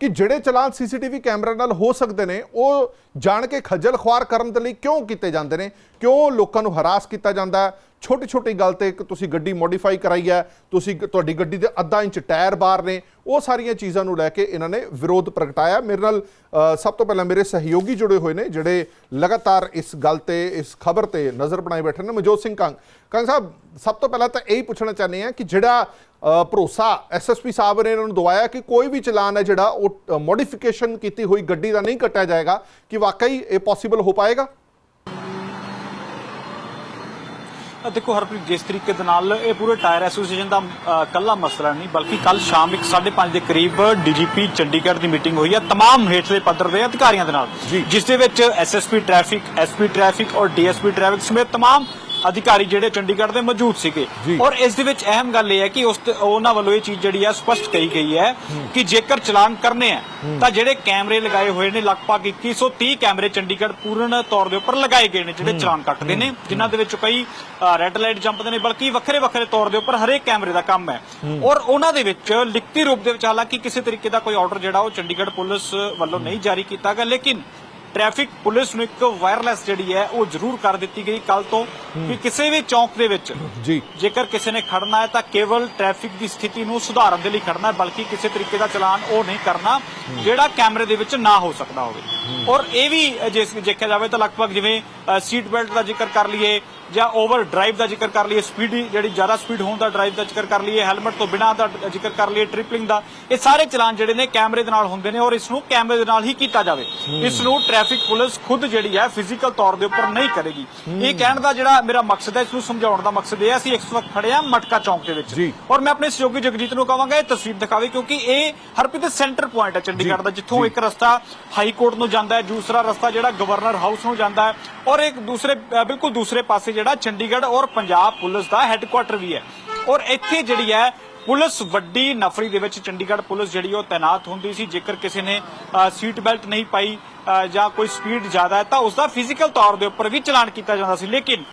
ਕਿ ਜਿਹੜੇ ਚਲਾਨ ਸੀਸੀਟੀਵੀ ਕੈਮਰਾ ਨਾਲ ਹੋ ਸਕਦੇ ਨੇ ਉਹ ਜਾਣ ਕੇ ਖੱਜਲ ਖੁਆਰ ਕਰਨ ਦੇ ਲਈ ਕਿਉਂ ਕੀਤੇ ਜਾਂਦੇ ਨੇ? ਕਿਉਂ ਲੋਕਾਂ ਨੂੰ ਹਰਾਸ ਕੀਤਾ ਜਾਂਦਾ ਛੋਟੀ ਛੋਟੀ ਗੱਲ ਤੇ ਇੱਕ ਤੁਸੀਂ ਗੱਡੀ ਮੋਡੀਫਾਈ ਕਰਾਈ ਹੈ ਤੁਸੀਂ ਤੁਹਾਡੀ ਗੱਡੀ ਦੇ ਅੱਧਾ ਇੰਚ ਟਾਇਰ ਬਾਹਰ ਨੇ ਉਹ ਸਾਰੀਆਂ ਚੀਜ਼ਾਂ ਨੂੰ ਲੈ ਕੇ ਇਹਨਾਂ ਨੇ ਵਿਰੋਧ ਪ੍ਰਗਟਾਇਆ। ਮੇਰੇ ਨਾਲ ਸਭ ਤੋਂ ਪਹਿਲਾਂ ਮੇਰੇ ਸਹਿਯੋਗੀ ਜੁੜੇ ਹੋਏ ਨੇ ਜਿਹੜੇ ਲਗਾਤਾਰ ਇਸ ਗੱਲ ਤੇ ਇਸ ਖਬਰ ਤੇ ਨਜ਼ਰ ਬਣਾਏ ਬੈਠੇ ਨੇ ਮਨਜੋਤ ਸਿੰਘ ਕੰਗ। ਕੰਗ ਸਾਹਿਬ ਸਭ ਤੋਂ ਪਹਿਲਾਂ ਤਾਂ ਇਹੀ ਪੁੱਛਣਾ ਚਾਹੁੰਦੇ ਆ ਕਿ ਜਿਹੜਾ ਅ, ਭਰੋਸਾ ਐਸਐਸਪੀ ਸਾਹਿਬ ਨੇ ਇਹਨਾਂ ਨੂੰ ਦਵਾਇਆ ਕਿ ਕੋਈ ਵੀ ਚਲਾਨ ਹੈ ਜਿਹੜਾ ਉਹ ਮੋਡੀਫਿਕੇਸ਼ਨ ਕੀਤੀ ਹੋਈ ਗੱਡੀ ਦਾ ਨਹੀਂ ਕੱਟਿਆ ਜਾਏਗਾ ਕਿ ਵਾਕਈ ਇਹ ਪੋਸੀਬਲ ਹੋ ਪਾਏਗਾ ਅ ਦੇਖੋ ਹਰਪ੍ਰੀਤ ਜਿਸ ਤਰੀਕੇ ਦੇ ਨਾਲ ਇਹ ਪੂਰੇ ਟਾਇਰ ਐਸੋਸੀਏਸ਼ਨ ਦਾ ਅ, ਕੱਲਾ ਮਸਲਾ ਨਹੀਂ ਬਲਕਿ ਕੱਲ ਸ਼ਾਮ 1:30 ਦੇ ਕਰੀਬ ਡੀਜੀਪੀ ਚੰਡੀਗੜ੍ਹ ਦੀ ਮੀਟਿੰਗ ਹੋਈ ਹੈ तमाम ਹੇਠਲੇ ਪੱਧਰ ਦੇ ਅਧਿਕਾਰੀਆਂ ਦੇ ਨਾਲ ਜੀ। ਜਿਸ ਦੇ ਵਿੱਚ ਐਸਐਸਪੀ ਟ੍ਰੈਫਿਕ ਐਸਪੀ ਟ੍ਰੈਫਿਕ ਔਰ ਡੀਐਸਪੀ ਟ੍ਰੈਫਿਕ ਸਮੇਤ तमाम ਅਧਿਕਾਰੀ ਜਿਹੜੇ ਚੰਡੀਗੜ੍ਹ ਦੇ ਮੌਜੂਦ ਸੀਗੇ। ਔਰ ਇਸ ਦੇ ਵਿੱਚ ਅਹਿਮ ਗੱਲ ਇਹ ਹੈ ਕਿ ਉਸ ਉਹਨਾਂ ਵੱਲੋਂ ਇਹ ਚੀਜ਼ ਜਿਹੜੀ ਹੈ ਸਪਸ਼ਟ ਕਹੀ ਗਈ ਹੈ ਕਿ ਜੇਕਰ ਚਲਾਨ ਕਰਨੇ ਆ ਤਾਂ ਜਿਹੜੇ ਕੈਮਰੇ ਲਗਾਏ ਹੋਏ ਨੇ ਲਗਭਗ 2130 ਕੈਮਰੇ ਚੰਡੀਗੜ੍ਹ ਪੂਰਨ ਤੌਰ ਦੇ ਉੱਪਰ ਲਗਾਏ ਗਏ ਨੇ ਜਿਹੜੇ ਚਲਾਨ ਕੱਟਦੇ ਨੇ ਜਿਨ੍ਹਾਂ ਦੇ ਵਿੱਚ ਕਈ ਰੈੱਡ ਲਾਈਟ ਜੰਪਦੇ ਨੇ ਬਲਕਿ ਵੱਖਰੇ ਵੱਖਰੇ ਤੌਰ ਦੇ ਉੱਪਰ ਹਰੇਕ ਕੈਮਰੇ ਦਾ ਕੰਮ ਹੈ। ਔਰ ਉਹਨਾਂ ਦੇ ਵਿੱਚ ਲਿਖਤੀ ਰੂਪ ਦੇ ਵਿੱਚ ਹਾਲਾਂਕਿ ਕਿਸੇ ਤਰੀਕੇ ਦਾ ਕੋਈ ਆਰਡਰ ਜਿਹੜਾ ਉਹ ਚੰਡੀਗੜ੍ਹ ਪੁਲਿਸ ਵੱਲੋਂ ਨਹੀਂ ਜਾਰੀ ਕੀਤਾ ਗਿਆ ਲੇਕਿਨ ਟ੍ਰੈਫਿਕ ਪੁਲਿਸ ਨੂੰ ਇੱਕ ਵਾਇਰਲੈਸ ਜਿਹੜੀ ਹੈ ਉਹ ਜ਼ਰੂਰ ਕਰ ਦਿੱਤੀ ਗਈ ਕੱਲ ਤੋਂ ਕਿ ਕਿਸੇ ਵੀ ਚੌਂਕ ਦੇ ਵਿੱਚ ਜੀ। ਜੇਕਰ ਕਿਸੇ ਨੇ ਖੜਨਾ ਹੈ ਤਾਂ ਕੇਵਲ ਟ੍ਰੈਫਿਕ ਦੀ ਸਥਿਤੀ ਨੂੰ ਸੁਧਾਰਨ ਦੇ ਲਈ ਖੜਨਾ ਹੈ ਬਲਕਿ ਕਿਸੇ ਤਰੀਕੇ ਦਾ ਚਲਾਨ ਉਹ ਨਹੀਂ ਕਰਨਾ ਜਿਹੜਾ ਕੈਮਰੇ ਦੇ ਵਿੱਚ ਨਾ ਹੋ ਸਕਦਾ ਹੋਵੇ। ਔਰ ਇਹ ਵੀ ਜੇ ਦੇਖਿਆ ਜਾਵੇ ਤਾਂ ਲਗਭਗ ਜਿਵੇਂ ਸੀਟ ਬੈਲਟ ਦਾ ਜ਼ਿਕਰ ਕਰ ਲਈਏ ਜਾਂ ਓਵਰ ਡਰਾਈਵ ਦਾ ਜ਼ਿਕਰ ਕਰ ਲਈਏ ਸਪੀਡ ਜਿਹੜੀ ਜ਼ਿਆਦਾ ਸਪੀਡ ਹੋਣ ਦਾ ਡਰਾਈਵ ਦਾ ਜ਼ਿਕਰ ਕਰ ਲਈਏ ਹੈਲਮਟ ਤੋਂ ਬਿਨਾਂ ਦਾ ਜ਼ਿਕਰ ਕਰ ਲਈਏ ਟ੍ਰਿਪਲਿੰਗ ਦਾ ਇਹ ਸਾਰੇ ਚਲਾਨ ਜਿਹੜੇ ਨੇ ਕੈਮਰੇ ਦੇ ਨਾਲ ਹੁੰਦੇ ਨੇ ਔਰ ਇਸ ਨੂੰ ਕੈਮਰੇ ਦੇ ਨਾਲ ਹੀ ਕੀਤਾ ਜਾਵੇ। ਇਸ ਨੂੰ ਟ੍ਰੈਫਿਕ ਪੁਲਿਸ ਖੁਦ ਜਿਹੜੀ ਹੈ ਫਿਜ਼ੀਕਲ ਤੌਰ ਦੇ ਉੱਪਰ ਨਹੀਂ ਕਰੇਗੀ। ਇਹ ਕਹਿਣ ਦਾ ਜਿਹੜਾ ਮੇਰਾ ਮਕਸਦ ਹੈ ਇਸ ਨੂੰ ਸਮਝਾਉਣ ਦਾ ਮਕਸਦ ਇਹ ਹੈ ਅਸੀਂ ਇਸ ਵਕਤ ਖੜੇ ਹਾਂ ਮਟਕਾ ਚੌਂਕ ਦੇ ਵਿੱਚ। ਔਰ ਮੈਂ ਆਪਣੇ ਸਹਿਯੋਗੀ ਜਗਜੀਤ ਨੂੰ ਕਹਾਂਗਾ ਇਹ ਤਸਵੀਰ ਦਿਖਾਵੇ ਕਿਉਂਕਿ ਇਹ ਹਰਪ੍ਰੀਤ ਸੈਂਟਰ ਪੁਆਇੰਟ ਹੈ ਚੰਡੀਗੜ੍ਹ ਦਾ ਜਿੱਥੋਂ। ਇੱਕ ਰਸਤਾ ਹਾਈ ਕੋਰਟ ਨੂੰ ਜਾਂਦਾ ਹੈ ਦੂਸਰਾ ਰਸਤਾ ਜਿਹੜਾ ਗਵਰਨਰ ਹਾਊਸ ਨੂੰ ਜਾਂਦਾ ਹੈ ਔਰ ਇੱਕ ਦੂਸਰੇ ਬਿਲਕੁਲ ਦੂਸਰੇ ਪਾਸੇ ਜਿਹੜਾ ਚੰਡੀਗੜ੍ਹ ਔਰ ਪੰਜਾਬ ਪੁਲਿਸ ਦਾ ਹੈੱਡਕੁਆਟਰ ਵੀ ਹੈ। ਔਰ ਇੱਥੇ ਜਿਹੜੀ ਹੈ, ਪੁਲਿਸ ਵੱਡੀ ਨਫਰੀ ਦੇ ਵਿੱਚ ਚੰਡੀਗੜ੍ਹ ਪੁਲਿਸ ਜਿਹੜੀ ਉਹ ਤਾਇਨਾਤ ਹੁੰਦੀ ਸੀ। ਜੇਕਰ ਕਿਸੇ ਨੇ ਸੀਟ ਬੈਲਟ ਨਹੀਂ ਪਾਈ ਜਾਂ ਕੋਈ ਸਪੀਡ ਜ਼ਿਆਦਾ ਹੈ, ਤਾਂ ਉਸ ਦਾ ਫਿਜ਼ੀਕਲ ਤੌਰ ਦੇ ਉੱਪਰ ਵੀ ਚਲਾਨ ਕੀਤਾ ਜਾਂਦਾ ਸੀ। ਲੇਕਿਨ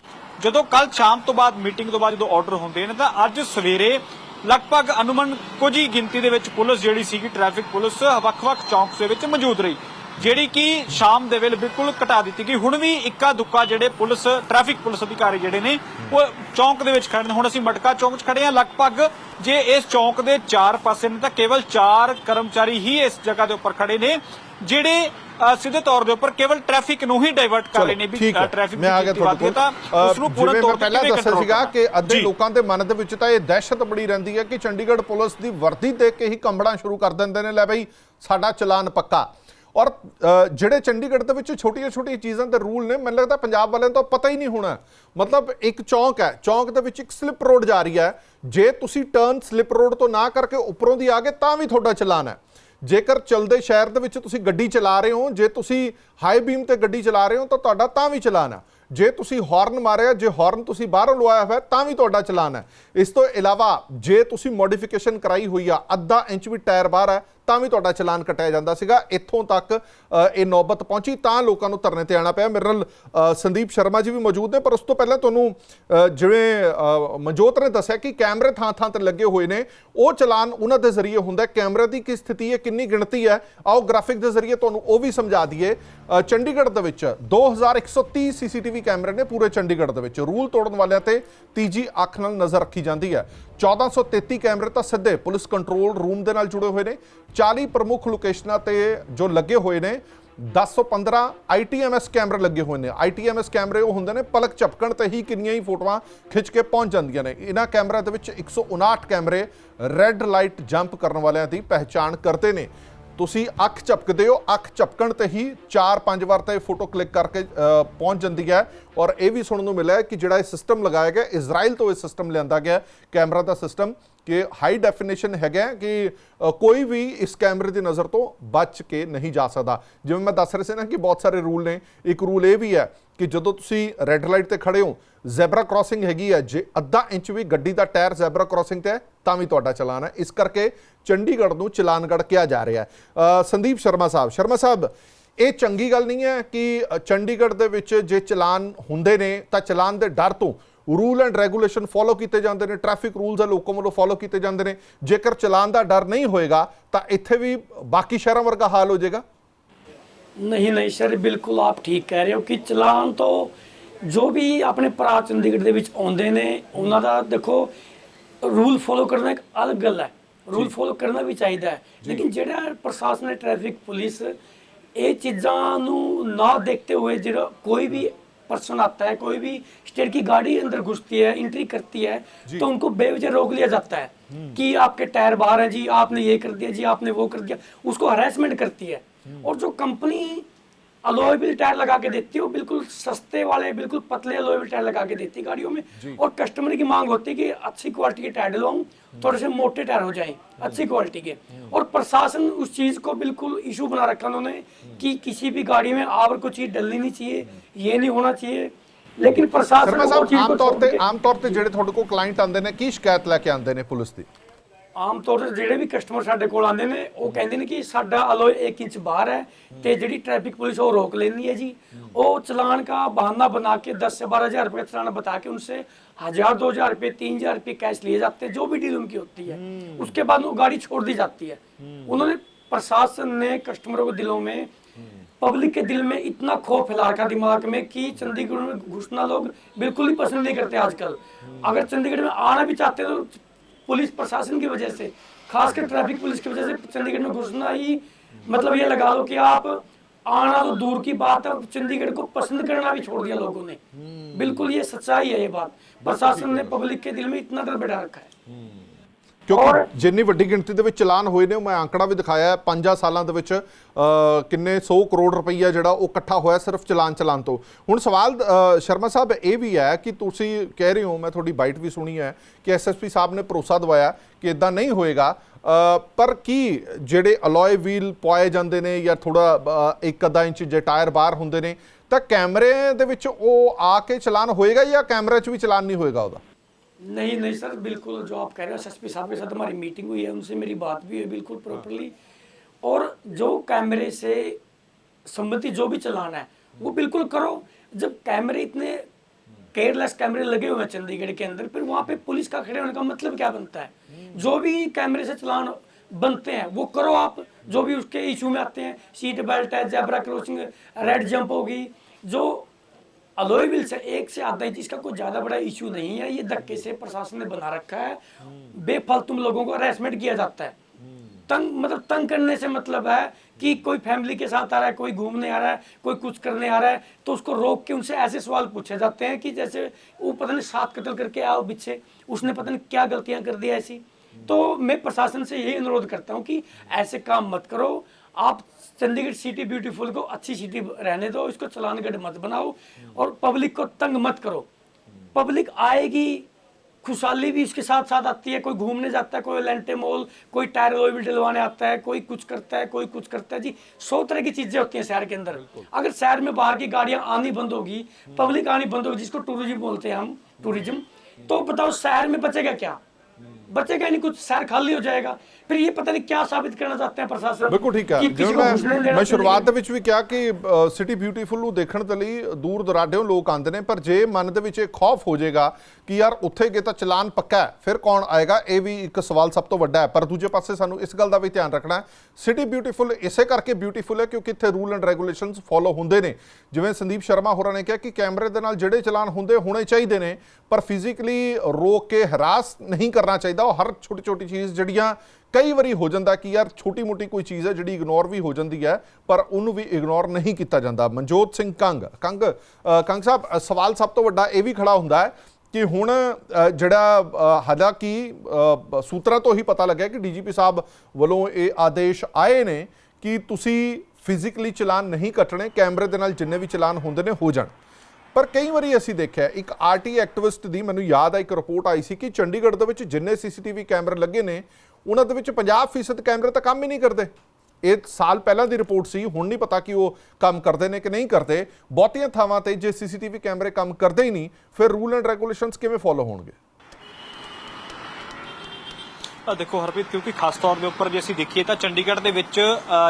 ਜਦੋਂ ਕੱਲ ਸ਼ਾਮ ਤੋਂ ਬਾਅਦ ਮੀਟਿੰਗ ਤੋਂ ਬਾਅਦ ਜਦੋਂ ਆਰਡਰ ਹੁੰਦੇ ਨੇ, ਤਾਂ ਅੱਜ ਸਵੇਰੇ ਲਗਭਗ ਅਨੁਮਨ ਕੁਝ ਹੀ ਗਿਣਤੀ ਦੇ ਵਿੱਚ ਪੁਲਿਸ ਜਿਹੜੀ ਸੀਗੀ ਟ੍ਰੈਫਿਕ ਪੁਲਿਸ ਵੱਖ-ਵੱਖ ਚੌਂਕ ਦੇ ਵਿੱਚ ਮੌਜੂਦ ਰਹੀ। ਜਿਹੜੀ ਕਿ ਸ਼ਾਮ ਦੇ ਵੇਲੇ ਬਿਲਕੁਲ ਘਟਾ ਦਿੱਤੀ ਗਈ। ਹੁਣ ਵੀ ਇੱਕਾ ਦੁੱਕਾ ਜਿਹੜੇ ਪੁਲਿਸ ਟ੍ਰੈਫਿਕ ਪੁਲਿਸ ਅਧਿਕਾਰੀ ਜਿਹੜੇ ਨੇ ਉਹ ਚੌਂਕ ਦੇ ਵਿੱਚ ਖੜੇ ਨੇ। ਹੁਣ ਅਸੀਂ ਮਟਕਾ ਚੌਂਕ 'ਚ ਖੜੇ ਹਾਂ। ਲਗਭਗ ਜੇ ਇਸ ਚੌਂਕ ਦੇ ਚਾਰ ਪਾਸੇ ਨੇ ਤਾਂ ਕੇਵਲ ਚਾਰ ਕਰਮਚਾਰੀ ਹੀ ਇਸ ਜਗ੍ਹਾ ਦੇ ਉੱਪਰ ਖੜੇ ਨੇ ਜਿਹੜੇ ਸਿੱਧੇ ਤੌਰ ਦੇ ਉੱਪਰ ਕੇਵਲ ਟ੍ਰੈਫਿਕ ਨੂੰ ਹੀ ਡਾਇਵਰਟ ਕਰ ਰਹੇ ਨੇ ਵੀ ਟ੍ਰੈਫਿਕ ਮੈਂ ਆ ਗਿਆ ਤੁਹਾਡੇ ਕੋਲ। ਉਸ ਨੂੰ ਪੂਰਨ ਤੌਰ ਤੇ ਪਹਿਲਾਂ ਦੱਸਿਆ ਸੀਗਾ? ਕਿ ਅੱਧੇ। ਲੋਕਾਂ ਦੇ ਮਨ ਦੇ ਵਿੱਚ ਤਾਂ ਇਹ ਦਹਿਸ਼ਤ ਬੜੀ ਰਹਿੰਦੀ ਹੈ ਕਿ ਚੰਡੀਗੜ੍ਹ ਪੁਲਿਸ ਦੀ ਵਰਦੀ ਦੇਖ ਕੇ ਹੀ ਕੰਬਣਾ ਸ਼ੁਰੂ ਕਰ ਦਿੰਦੇ ਨੇ ਲੈ ਬਈ ਸਾਡਾ ਚਲਾਨ ਪੱਕਾ। ਔਰ ਜਿਹੜੇ ਚੰਡੀਗੜ੍ਹ ਦੇ ਵਿੱਚ ਛੋਟੀਆਂ-ਛੋਟੀਆਂ ਚੀਜ਼ਾਂ ਦੇ ਰੂਲ ਨੇ, ਮੈਨੂੰ ਲੱਗਦਾ ਪੰਜਾਬ ਵਾਲਿਆਂ ਨੂੰ ਪਤਾ ਹੀ ਨਹੀਂ ਹੋਣਾ। ਮਤਲਬ ਇੱਕ ਚੌਂਕ ਹੈ, ਚੌਂਕ ਦੇ ਵਿੱਚ ਇੱਕ ਸਲਿੱਪ ਰੋਡ ਜਾ ਰਹੀ ਹੈ। ਜੇ ਤੁਸੀਂ ਟਰਨ ਸਲਿੱਪ ਰੋਡ ਤੋਂ ਨਾ ਕਰਕੇ ਉੱਪਰੋਂ ਦੀ ਆ ਗਏ, ਤਾਂ ਵੀ ਤੁਹਾਡਾ ਚਲਾਨ ਹੈ। ਜੇਕਰ ਚਲਦੇ ਸ਼ਹਿਰ ਦੇ ਵਿੱਚ ਤੁਸੀਂ ਗੱਡੀ ਚਲਾ ਰਹੇ ਹੋ, ਜੇ ਤੁਸੀਂ ਹਾਈ ਬੀਮ ਤੇ ਗੱਡੀ ਚਲਾ ਰਹੇ ਹੋ, ਤਾਂ ਤੁਹਾਡਾ ਤਾਂ ਵੀ ਚਲਾਨ ਹੈ। ਜੇ ਤੁਸੀਂ ਹਾਰਨ ਮਾਰਿਆ, ਜੇ ਹਾਰਨ ਤੁਸੀਂ ਬਾਹਰੋਂ ਲਵਾਇਆ ਹੋਇਆ, ਤਾਂ ਵੀ ਤੁਹਾਡਾ ਚਲਾਨ ਹੈ। ਇਸ ਤੋਂ ਇਲਾਵਾ, ਜੇ ਤੁਸੀਂ ਮੋਡੀਫਿਕੇਸ਼ਨ ਕਰਾਈ ਹੋਈ ਆ, ਅੱਧਾ ਇੰਚ ਵੀ ਟਾਇਰ ਬਾਹਰ ਹੈ ਤਾਂ ਵੀ ਤੁਹਾਡਾ ਚਲਾਨ ਕੱਟਿਆ ਜਾਂਦਾ ਸੀਗਾ। ਇੱਥੋਂ ਤੱਕ ਇਹ ਨੌਬਤ ਪਹੁੰਚੀ, ਤਾਂ ਲੋਕਾਂ ਨੂੰ ਧਰਨੇ ਤੇ ਆਣਾ ਪਿਆ। ਮੇਰੇ ਨਾਲ ਸੰਦੀਪ ਸ਼ਰਮਾ ਜੀ ਵੀ ਮੌਜੂਦ ਨੇ, ਪਰ ਉਸ ਤੋਂ ਪਹਿਲਾਂ ਤੁਹਾਨੂੰ ਜਿਵੇਂ ਮਨਜੋਤ ਨੇ ਦੱਸਿਆ ਕਿ ਕੈਮਰੇ ਥਾਂ ਥਾਂ ਤੇ ਲੱਗੇ ਹੋਏ ਨੇ। ਉਹ ਚਲਾਨ ਉਹਨਾਂ ਦੇ ਜ਼ਰੀਏ ਹੁੰਦਾ ਕੈਮਰੇ ਦੀ ਕੀ ਸਥਿਤੀ ਹੈ, ਕਿੰਨੀ ਗਿਣਤੀ ਹੈ? ਆਓ ਗ੍ਰਾਫਿਕ ਦੇ ਜ਼ਰੀਏ ਤੁਹਾਨੂੰ ਉਹ ਵੀ ਸਮਝਾ ਦਈਏ। ਚੰਡੀਗੜ੍ਹ ਦੇ ਵਿੱਚ 2130 ਸੀਸੀਟੀਵੀ ਕੈਮਰੇ ਨੇ ਪੂਰੇ ਚੰਡੀਗੜ੍ਹ ਦੇ ਵਿੱਚ। ਰੂਲ ਤੋੜਨ ਵਾਲਿਆਂ ਤੇ ਤੀਜੀ ਅੱਖ ਨਾਲ ਨਜ਼ਰ ਰੱਖੀ ਜਾਂਦੀ ਹੈ। 1433 ਕੈਮਰੇ ਤਾਂ ਸਿੱਧੇ ਪੁਲਿਸ ਕੰਟਰੋਲ ਰੂਮ ਦੇ ਨਾਲ ਜੁੜੇ ਹੋਏ ਨੇ। 40 ਪ੍ਰਮੁੱਖ ਲੋਕੇਸ਼ਨਾਂ ਤੇ ਜੋ ਲੱਗੇ ਹੋਏ ਨੇ 1015 ITMS ਕੈਮਰੇ ਲੱਗੇ ਹੋਏ ਨੇ। ITMS ਕੈਮਰੇ ਉਹ ਹੁੰਦੇ ਨੇ, ਪਲਕ ਝਪਕਣ ਤੇ ਹੀ ਕਿੰਨੀਆਂ ਹੀ ਫੋਟੋਆਂ ਖਿੱਚ ਕੇ ਪਹੁੰਚ ਜਾਂਦੀਆਂ ਨੇ। ਇਹਨਾਂ ਕੈਮਰਿਆਂ ਦੇ ਵਿੱਚ 159 ਕੈਮਰੇ ਰੈੱਡ ਲਾਈਟ ਜੰਪ ਕਰਨ ਵਾਲਿਆਂ ਦੀ ਪਹਿਚਾਣ ਕਰਦੇ ਨੇ। ਤੁਸੀਂ ਅੱਖ ਝਪਕਦੇ ਹੋ, ਅੱਖ ਝਪਕਣ ਤੇ ਹੀ 4-5 ਵਾਰ ਤਾਂ ਇਹ ਫੋਟੋ ਕਲਿੱਕ ਕਰਕੇ ਪਹੁੰਚ ਜਾਂਦੀ ਹੈ। ਔਰ ਇਹ ਵੀ ਸੁਣਨ ਨੂੰ ਮਿਲਿਆ ਕਿ ਜਿਹੜਾ ਇਹ ਸਿਸਟਮ ਲਗਾਇਆ ਗਿਆ ਇਜ਼ਰਾਈਲ ਤੋਂ ਇਹ ਸਿਸਟਮ ਲਿਆਂਦਾ ਗਿਆ ਕੈਮਰਾ ਦਾ ਸਿਸਟਮ ਕਿ ਹਾਈ ਡੈਫੀਨੇਸ਼ਨ ਹੈਗਾ ਕਿ ਕੋਈ ਵੀ ਇਸ ਕੈਮਰੇ ਦੀ ਨਜ਼ਰ ਤੋਂ ਬਚ ਕੇ ਨਹੀਂ ਜਾ ਸਕਦਾ। ਜਿਵੇਂ ਮੈਂ ਦੱਸ ਰਿਹਾ ਸੀ ਨਾ ਕਿ ਬਹੁਤ ਸਾਰੇ ਰੂਲ ਨੇ, ਇੱਕ ਰੂਲ ਇਹ ਵੀ ਹੈ ਕਿ ਜਦੋਂ ਤੁਸੀਂ ਰੈੱਡ ਲਾਈਟ ਤੇ ਖੜੇ ਹੋ ਜ਼ੈਬਰਾ ਕ੍ਰਾਸਿੰਗ ਹੈਗੀ ਹੈ, ਜੇ ਅੱਧਾ ਇੰਚ ਵੀ ਗੱਡੀ ਦਾ ਟਾਇਰ ਜ਼ੈਬਰਾ ਕ੍ਰਾਸਿੰਗ ਤੇ ਹੈ, ਤਾਂ ਵੀ ਤੁਹਾਡਾ ਚਲਾਨ ਹੈ। ਇਸ ਕਰਕੇ ਚੰਡੀਗੜ੍ਹ ਨੂੰ ਚਲਾਨਗੜ੍ਹ ਕਿਹਾ ਜਾ ਰਿਹਾ ਹੈ। ਸੰਦੀਪ ਸ਼ਰਮਾ ਸਾਹਿਬ ਸ਼ਰਮਾ ਸਾਹਿਬ, ਇਹ ਚੰਗੀ ਗੱਲ ਨਹੀਂ ਹੈ ਕਿ ਚੰਡੀਗੜ੍ਹ ਦੇ ਵਿੱਚ ਜੇ ਚਲਾਨ ਹੁੰਦੇ ਨੇ, ਤਾਂ ਚਲਾਨ ਦੇ ਡਰ ਤੋਂ ਰੂਲ ਐਂਡ ਰੈਗੂਲੇਸ਼ਨ ਫੋਲੋ ਕੀਤੇ ਜਾਂਦੇ ਨੇ, ਟ੍ਰੈਫਿਕ ਰੂਲਸ ਆ ਲੋਕਾਂ ਵੱਲੋਂ ਫੋਲੋ ਕੀਤੇ ਜਾਂਦੇ ਨੇ। ਜੇਕਰ ਚਲਾਨ ਦਾ ਡਰ ਨਹੀਂ ਹੋਏਗਾ, ਤਾਂ ਇੱਥੇ ਵੀ ਬਾਕੀ ਸ਼ਹਿਰਾਂ ਵਰਗਾ ਹਾਲ ਹੋ ਜਾਏਗਾ? ਨਹੀਂ ਨਹੀਂ ਸਰ, ਬਿਲਕੁਲ ਆਪ ਠੀਕ ਕਹਿ ਰਹੇ ਹੋ ਕਿ ਚਲਾਨ ਤੋਂ ਜੋ ਵੀ ਆਪਣੇ ਭਰਾ ਚੰਡੀਗੜ੍ਹ ਦੇ ਵਿੱਚ ਆਉਂਦੇ ਨੇ, ਉਹਨਾਂ ਦਾ ਦੇਖੋ, ਰੂਲ ਫੋਲੋ ਕਰਨਾ ਇੱਕ ਅਲੱਗ ਗੱਲ ਹੈ। ਰੂਲ ਫੋਲੋ ਕਰਨਾ ਵੀ ਚਾਹੀਦਾ ਹੈ ਲੇਕਿਨ ਜਿਹੜਾ ਪ੍ਰਸ਼ਾਸਨ ਟ੍ਰੈਫਿਕ ਪੁਲਿਸ ਇਹ ਚੀਜ਼ਾਂ ਨੂੰ ਨਾ ਦੇਖਤੇ ਹੋਏ ਜਿਹੜਾ ਕੋਈ ਵੀ पर्सन आता है कोई भी स्टेट की गाड़ी अंदर घुसती है एंट्री करती है तो उनको बेवजह रोक लिया जाता है कि आपके टायर बाहर है जी आपने ये कर दिया जी आपने वो कर दिया उसको हरासमेंट करती है और जो कंपनी अलोएबल टायर लगा के देती है वो बिल्कुल सस्ते वाले बिल्कुल पतले अलोएबल टायर लगा के देती है गाड़ियों में और कस्टमर की मांग होती है कि अच्छी क्वालिटी के टायर डलवाऊं थोड़े से मोटे टायर हो जाएं अच्छी क्वालिटी के और प्रशासन उस चीज को बिल्कुल इशू बना रखा उन्होंने कि किसी भी गाड़ी में आवर को चीज डलनी नहीं चाहिए ये नहीं होना चाहिए लेकिन प्रशासन ਸ਼ਰਮਾ वो ਸਾਹਿਬ चीज को ਆਮ ਤੌਰ छोड़ ਤੇ के- ਆਮ ਤੌਰ ਤੇ ਜਿਹੜੇ ਤੁਹਾਡੇ ਕੋਲ ਕਲਾਇੰਟ ਆਉਂਦੇ ਨੇ ਕੀ ਸ਼ਿਕਾਇਤ ਲੈ ਕੇ ਆਉਂਦੇ ਨੇ ਪੁਲਿਸ ਦੀ ਆਮ ਤੌਰ ਤੇ ਜਿਹੜੇ ਵੀ ਕਸਟਮਰ ਸਾਡੇ ਕੋਲ ਆਉਂਦੇ ਨੇ ਉਹ ਕਹਿੰਦੇ ਨੇ ਕਿ ਸਾਡਾ ਅਲੋਏ 1 ਇੰਚ ਬਾਹਰ ਹੈ ਤੇ ਜਿਹੜੀ ਟ੍ਰੈਫਿਕ ਪੁਲਿਸ ਉਹ रोक लेनी है जी वो चलान का बहाना बना के 10 से बारह हजार रुपए का चलान बता के उनसे हजार दो हजार रुपए तीन हजार रुपए कैश लिए जाते हैं जो भी डील उनकी होती है उसके बाद वो गाड़ी छोड़ दी जाती है उन्होंने प्रशासन ने कस्टमरों के दिलों में पब्लिक के दिल में इतना खौफ फैला रखा दिमाग में कि चंडीगढ़ में घुसना लोग बिल्कुल ही पसंद नहीं करते आजकल अगर चंडीगढ़ में आना भी चाहते हैं तो पुलिस प्रशासन की वजह से खासकर ट्रैफ़िक पुलिस की वजह से चंडीगढ़ में घुसना ही मतलब ये लगा लो कि आप आना तो दूर की बात है चंडीगढ़ को पसंद करना भी छोड़ दिया लोगों ने। बिल्कुल ये सच्चाई है ये बात। प्रशासन ने पब्लिक के दिल में इतना डर बैठा रखा है। ਕਿਉਂਕਿ ਜਿੰਨੀ ਵੱਡੀ ਗਿਣਤੀ ਦੇ ਵਿੱਚ ਚਲਾਨ ਹੋਏ ਨੇ ਉਹ ਮੈਂ ਅੰਕੜਾ ਵੀ ਦਿਖਾਇਆ ਹੈ 5 ਸਾਲਾਂ ਦੇ ਵਿੱਚ ਕਿੰਨੇ 100 ਕਰੋੜ ਰੁਪਈਆ ਜਿਹੜਾ ਉਹ ਇਕੱਠਾ ਹੋਇਆ ਸਿਰਫ ਚਲਾਨ ਚਲਾਨ ਤੋਂ। ਹੁਣ ਸਵਾਲ ਸ਼ਰਮਾ ਸਾਹਿਬ ਇਹ ਵੀ ਹੈ ਕਿ ਤੁਸੀਂ ਕਹਿ ਰਹੇ ਹੋ ਮੈਂ ਤੁਹਾਡੀ ਬਾਈਟ ਵੀ ਸੁਣੀ ਹੈ ਕਿ ਐਸਐਸਪੀ ਸਾਹਿਬ ਨੇ ਭਰੋਸਾ ਦਵਾਇਆ ਕਿ ਇਦਾਂ ਨਹੀਂ ਹੋਏਗਾ। ਪਰ ਕੀ ਜਿਹੜੇ ਅਲੋਏ ਵੀਲ ਪਵਾਏ ਜਾਂਦੇ ਨੇ ਜਾਂ ਥੋੜਾ ਇੱਕ ਅੱਧਾ ਇੰਚ ਜੇ ਟਾਇਰ ਬਾਹਰ ਹੁੰਦੇ ਨੇ ਤਾਂ ਕੈਮਰੇ ਦੇ ਵਿੱਚ ਉਹ ਆ ਕੇ ਚਲਾਨ ਹੋਏਗਾ ਜਾਂ ਕੈਮਰੇ 'ਚ ਵੀ ਚਲਾਨ ਨਹੀਂ ਹੋਏਗਾ ਉਹਦਾ? नहीं नहीं सर, बिल्कुल जो आप कह रहे हो एस साहब के साथ हमारी मीटिंग हुई है, उनसे मेरी बात भी हुई बिल्कुल प्रॉपरली और जो कैमरे से संबंधित जो भी चलाना है, वो बिल्कुल करो। जब कैमरे इतने केयरलेस कैमरे लगे हुए हैं चंडीगढ़ के अंदर, फिर वहाँ पे पुलिस का खड़े होने का मतलब क्या बनता है? जो भी कैमरे से चलान बनते हैं, वो करो आप। जो भी उसके इशू में आते हैं सीट बेल्ट है जेब्रा क्रॉसिंग रेड जंप होगी, जो अलोए व्हील से एक से आधा इंच इसका कोई ज़्यादा बड़ा इशू नहीं है ये धक्के से प्रशासन ने बना रखा है। बेफालतू लोगों को हरेसमेंट किया जाता है। तंग मतलब तंग करने से मतलब है कि कोई फैमिली के साथ आ रहा है कोई घूमने आ रहा है कोई कुछ करने आ रहा है तो उसको रोक के उनसे ऐसे सवाल पूछे जाते हैं कि जैसे वो पता नहीं सात कत्ल करके आओ पीछे उसने पता नहीं क्या गलतियाँ कर दी ऐसी। तो मैं प्रशासन से यही अनुरोध करता हूँ कि ऐसे काम मत करो आप चंडीगढ़ सिटी ब्यूटीफुल को अच्छी सिटी रहने दो इसको चलानगढ़ मत बनाओ और पब्लिक को तंग मत करो। पब्लिक आएगी खुशहाली भी इसके साथ साथ आती है। कोई घूमने जाता है कोई लेंटे मॉल कोई टायर ऑयल भी डलवाने आता है कोई कुछ करता है कोई कुछ करता है। जी सौ तरह की चीज़ें होती हैं शहर के अंदर। अगर शहर में बाहर की गाड़ियाँ आनी बंद होगी पब्लिक आनी बंद होगी जिसको टूरिज़्म बोलते हैं हम टूरिज़्म तो बताओ शहर में बचेगा क्या? बचेगा नहीं कुछ शहर खाली हो जाएगा। फिर ये पता नहीं क्या साबित करना चाहते हैं प्रशासन ਬਿਲਕੁਲ ਠੀਕ ਹੈ कि किसी ਜਿਵੇਂ को घुसने नहीं ਮੈਂ देना ਮੈਂ ਸ਼ੁਰੂਆਤ ਦੇ ਵਿੱਚ ਵੀ ਕਿਹਾ ਕਿ ਸਿਟੀ ਬਿਊਟੀਫੁਲ ਨੂੰ ਦੇਖਣ ਦੇ ਲਈ ਦੂਰ ਦਰਾਡਿਓਂ ਲੋਕ ਆਉਂਦੇ ਨੇ ਪਰ ਜੇ ਮਨ ਦੇ ਵਿੱਚ ਇਹ ਖੌਫ ਹੋ ਜਾਏਗਾ ਕਿ ਯਾਰ ਉੱਥੇ ਗਏ ਤਾਂ ਚਲਾਨ ਪੱਕਾ ਹੈ ਫਿਰ ਕੌਣ ਆਏਗਾ ਇਹ ਵੀ ਇੱਕ ਸਵਾਲ ਸਭ ਤੋਂ ਵੱਡਾ ਹੈ ਪਰ ਦੂਜੇ ਪਾਸੇ ਸਾਨੂੰ ਇਸ ਗੱਲ ਦਾ ਵੀ ਧਿਆਨ ਰੱਖਣਾ ਹੈ ਸਿਟੀ ਬਿਊਟੀਫੁਲ ਇਸੇ ਕਰਕੇ ਬਿਊਟੀਫੁਲ ਹੈ ਕਿਉਂਕਿ ਇੱਥੇ ਰੂਲ ਐਂਡ ਰੈਗੂਲੇਸ਼ਨਸ ਫੋਲੋ ਹੁੰਦੇ ਨੇ ਜਿਵੇਂ ਸੰਦੀਪ ਸ਼ਰਮਾ ਹੋਰਾਂ ਨੇ ਕਿਹਾ ਕਿ ਕੈਮਰੇ ਦੇ ਨਾਲ ਜਿਹੜੇ ਚਲਾਨ ਹੁੰਦੇ ਹੋਣੇ ਚਾਹੀਦੇ ਨੇ ਪਰ ਫਿਜ਼ੀਕਲੀ ਰੋਕ ਕੇ ਹਰਾਸ ਨਹੀਂ ਕਰਨਾ ਚਾਹੀਦਾ ਉਹ ਹਰ ਛੋਟੀ ਛੋਟੀ ਚੀਜ਼ ਜਿਹੜੀਆਂ ਕਈ ਵਾਰੀ ਹੋ ਜਾਂਦਾ ਕਿ ਯਾਰ ਛੋਟੀ ਮੋਟੀ ਕੋਈ ਚੀਜ਼ ਹੈ ਜਿਹੜੀ ਇਗਨੋਰ ਵੀ ਹੋ ਜਾਂਦੀ ਹੈ, ਪਰ ਉਹਨੂੰ ਵੀ ਇਗਨੋਰ ਨਹੀਂ ਕੀਤਾ ਜਾਂਦਾ। ਮਨਜੋਤ ਸਿੰਘ ਕੰਗ ਕੰਗ ਕੰਗ ਸਾਹਿਬ ਸਵਾਲ ਸਭ ਤੋਂ ਵੱਡਾ ਇਹ ਵੀ ਖੜਾ ਹੁੰਦਾ ਹੈ ਕਿ ਹੁਣ ਜਿਹੜਾ ਹਾਲਾਂਕਿ ਸੂਤਰਾਂ ਤੋਂ ਹੀ ਪਤਾ ਲੱਗਿਆ ਕਿ ਡੀਜੀਪੀ ਸਾਹਿਬ ਵੱਲੋਂ ਇਹ ਆਦੇਸ਼ ਆਏ ਨੇ ਕਿ ਤੁਸੀਂ ਫਿਜ਼ੀਕਲੀ ਚਲਾਨ ਨਹੀਂ ਕੱਟਣੇ, ਕੈਮਰੇ ਦੇ ਨਾਲ ਜਿੰਨੇ ਵੀ ਚਲਾਨ ਹੁੰਦੇ ਨੇ ਹੋ ਜਾਣ। ਪਰ ਕਈ ਵਾਰੀ ਅਸੀਂ ਦੇਖਿਆ, ਇੱਕ ਆਰਟੀ ਐਕਟਿਵਿਸਟ ਦੀ ਮੈਨੂੰ ਯਾਦ ਆ ਇੱਕ ਰਿਪੋਰਟ ਆਈ ਸੀ ਕਿ ਚੰਡੀਗੜ੍ਹ ਦੇ ਵਿੱਚ ਜਿੰਨੇ ਸੀਸੀਟੀਵੀ ਕੈਮਰੇ ਲੱਗੇ ਨੇ ਉਹਨਾਂ ਦੇ ਵਿੱਚ 50% ਕੈਮਰੇ ਤਾਂ ਕੰਮ ਹੀ ਨਹੀਂ ਕਰਦੇ। ਇਹ ਸਾਲ ਪਹਿਲਾਂ ਦੀ ਰਿਪੋਰਟ ਸੀ, ਹੁਣ ਨਹੀਂ ਪਤਾ ਕਿ ਉਹ ਕੰਮ ਕਰਦੇ ਨੇ ਕਿ ਨਹੀਂ ਕਰਦੇ। ਬਹੁਤੀਆਂ ਥਾਵਾਂ ਤੇ ਜੇ ਸੀਸੀਟੀਵੀ ਕੈਮਰੇ ਕੰਮ ਕਰਦੇ ਹੀ ਨਹੀਂ, ਫਿਰ ਰੂਲ ਐਂਡ ਰੈਗੂਲੇਸ਼ਨਸ ਕਿਵੇਂ ਫੋਲੋ ਹੋਣਗੇ? ਦੇਖੋ ਹਰਪ੍ਰੀਤ ਕਿਉਂਕਿ ਖਾਸ ਤੌਰ ਦੇ ਉੱਪਰ ਜੇ ਅਸੀਂ ਦੇਖੀਏ ਤਾਂ ਚੰਡੀਗੜ੍ਹ ਦੇ ਵਿੱਚ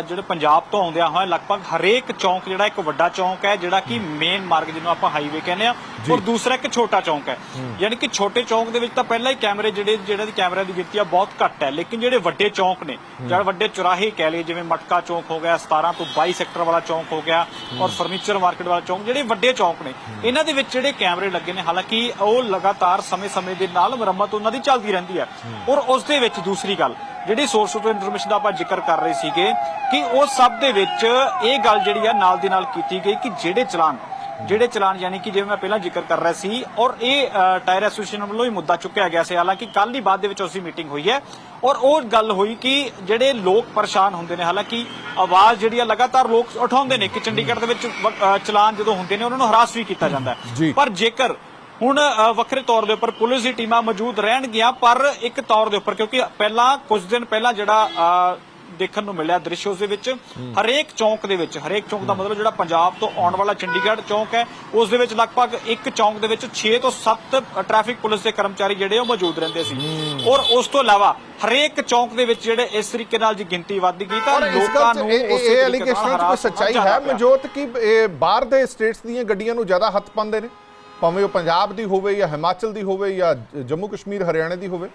ਜਿਹੜੇ ਪੰਜਾਬ ਤੋਂ ਆਉਂਦਿਆਂ ਹੋਇਆ ਲਗਭਗ ਹਰੇਕ ਚੌਂਕ ਜਿਹੜਾ ਇੱਕ ਵੱਡਾ ਚੌਂਕ ਹੈ ਜਿਹੜਾ ਕਿ ਮੇਨ ਮਾਰਗ ਜਿਹਨੂੰ ਆਪਾਂ ਹਾਈਵੇ ਕਹਿੰਦੇ ਆ ਔਰ ਦੂਸਰਾ ਇੱਕ ਛੋਟਾ ਚੌਂਕ ਹੈ। ਯਾਨੀ ਕਿ ਛੋਟੇ ਚੌਂਕ ਦੇ ਵਿੱਚ ਤਾਂ ਪਹਿਲਾਂ ਹੀ ਕੈਮਰੇ ਜਿਹੜੇ ਜਿਹੜਾ ਦੀ ਦੀ ਗਿਣਤੀ ਆ ਬਹੁਤ ਘੱਟ ਹੈ। ਲੇਕਿਨ ਜਿਹੜੇ ਵੱਡੇ ਚੌਂਕ ਨੇ ਜਿਹੜੇ ਵੱਡੇ ਚੁਰਾਹੇ ਕਹਿ ਲਏ ਜਿਵੇਂ ਮਟਕਾ ਚੌਂਕ ਹੋ ਗਿਆ 17 ਤੋਂ 22 ਸੈਕਟਰ ਵਾਲਾ ਚੌਂਕ ਹੋ ਗਿਆ ਔਰ ਫਰਨੀਚਰ ਮਾਰਕੀਟ ਵਾਲਾ ਚੌਂਕ ਜਿਹੜੇ ਵੱਡੇ ਚੌਂਕ ਨੇ ਇਹਨਾਂ ਦੇ ਵਿੱਚ ਜਿਹੜੇ ਕੈਮਰੇ ਲੱਗੇ ਨੇ ਹਾਲਾਂਕਿ ਉਹ ਲਗਾਤਾਰ ਸਮੇਂ-ਸਮੇਂ ਦੇ ਨਾਲ ਮੁਰੰਮਤ ਉਹਨਾਂ ਦੀ ਚੱਲਦੀ ਰਹਿੰਦੀ ਹੈ। ਔਰ ਉਸ ਦੇ ਵਿੱਚ ਦੂਸਰੀ ਗੱਲ ਜਿਹੜੀ ਸੋਰਸ ਆਫ ਇਨਫੋਰਮੇਸ਼ਨ ਦਾ ਆਪਾਂ ਜ਼ਿਕਰ ਕਰ ਰਹੇ ਸੀਗੇ ਕਿ ਉਹ ਸਭ ਦੇ ਵਿੱਚ ਇਹ ਗੱਲ ਜਿਹੜੀ ਆ ਨਾਲ ਦੀ ਨਾਲ ਕੀਤੀ ਗਈ ਕਿ ਜਿਹੜੇ ਚਲਾਨ ਜਿਹੜੇ ਚਲਾਨ ਯਾਨੀ ਕਿ ਜਿਵੇਂ ਮੈਂ ਪਹਿਲਾਂ ਜ਼ਿਕਰ ਕਰ ਰਿਹਾ ਸੀ ਔਰ ਇਹ ਟਾਇਰ ਐਸੋਸੀਏਸ਼ਨ ਵੱਲੋਂ ਹੀ ਮੁੱਦਾ ਚੁੱਕਿਆ ਗਿਆ ਸੀ ਹਾਲਾਂਕਿ ਕੱਲ ਦੀ ਬਾਅਦ ਦੇ ਵਿੱਚ ਉਸੇ ਮੀਟਿੰਗ ਹੋਈ ਹੈ ਔਰ ਉਹ ਗੱਲ ਹੋਈ ਕਿ ਜਿਹੜੇ ਲੋਕ ਪਰੇਸ਼ਾਨ ਹੁੰਦੇ ਨੇ ਹਾਲਾਂਕਿ ਆਵਾਜ਼ ਜਿਹੜੀ ਆ ਲਗਾਤਾਰ ਲੋਕ ਉਠਾਉਂਦੇ ਨੇ ਕਿ ਚੰਡੀਗੜ੍ਹ ਦੇ ਵਿੱਚ ਚਲਾਨ ਜਦੋਂ ਹੁੰਦੇ ਨੇ ਉਹਨਾਂ ਨੂੰ ਹਰਾਸ ਵੀ ਕੀਤਾ ਜਾਂਦਾ। ਹੈ ਪਰ ਜੇਕਰ ਹੁਣ ਵੱਖਰੇ ਤੌਰ ਦੇ ਉੱਪਰ ਪੁਲਿਸ ਦੀ ਟੀਮਾਂ ਮੌਜੂਦ ਰਹਿਣਗੀਆਂ ਪਰ ਇੱਕ ਤੌਰ ਦੇ ਉੱਪਰ ਕਿਉਂਕਿ ਪਹਿਲਾਂ ਕੁਝ ਦਿਨ ਪਹਿਲਾਂ ਜਿਹੜਾ ਦੇਖਣ ਨੂੰ ਮਿਲਿਆ ਦ੍ਰਿਸ਼ ਉਸ ਦੇ ਵਿੱਚ ਹਰੇਕ ਚੌਂਕ ਦੇ ਵਿੱਚ ਹਰੇਕ ਚੌਂਕ ਦਾ ਮਤਲਬ ਜਿਹੜਾ ਪੰਜਾਬ ਤੋਂ ਆਉਣ ਵਾਲਾ ਚੰਡੀਗੜ੍ਹ ਚੌਂਕ ਹੈ ਉਸ ਦੇ ਵਿੱਚ ਲਗਭਗ ਇੱਕ ਚੌਂਕ ਦੇ ਵਿੱਚ 6 ਤੋਂ 7 ਟ੍ਰੈਫਿਕ ਪੁਲਿਸ ਦੇ ਕਰਮਚਾਰੀ ਜਿਹੜੇ ਉਹ ਮੌਜੂਦ ਰਹਿੰਦੇ ਸੀ। ਔਰ ਉਸ ਤੋਂ ਇਲਾਵਾ ਹਰੇਕ ਚੌਂਕ ਦੇ ਵਿੱਚ ਜਿਹੜੇ ਇਸ ਤਰੀਕੇ ਨਾਲ ਜੀ ਗਿਣਤੀ ਵੱਧ ਗਈ ਤਾਂ ਲੋਕਾਂ ਨੂੰ ਇਹ- ਉਸੇ ਇਹ ਐਲੀਗੇਸ਼ਨ ਕੋਈ ਸੱਚਾਈ ਹੈ। ਮਨਜੋਤ ਕਿ ਬਾਹਰ ਦੇ ਸਟੇਟਸ ਦੀਆਂ ਗੱਡੀਆਂ ਨੂੰ ਜ਼ਿਆਦਾ ਹੱਥ ਪਾਉਂਦੇ ਨੇ? ਭਾਵੇਂ ਉਹ ਪੰਜਾਬ ਦੀ ਹੋਵੇ ਜਾਂ ਹਿਮਾਚਲ ਦੀ ਹੋਵੇ ਜਾਂ ਜ- ਜੰਮੂ ਕਸ਼ਮੀਰ, ਹਰਿਆਣਾ ਦੀ ਹੋਵੇ।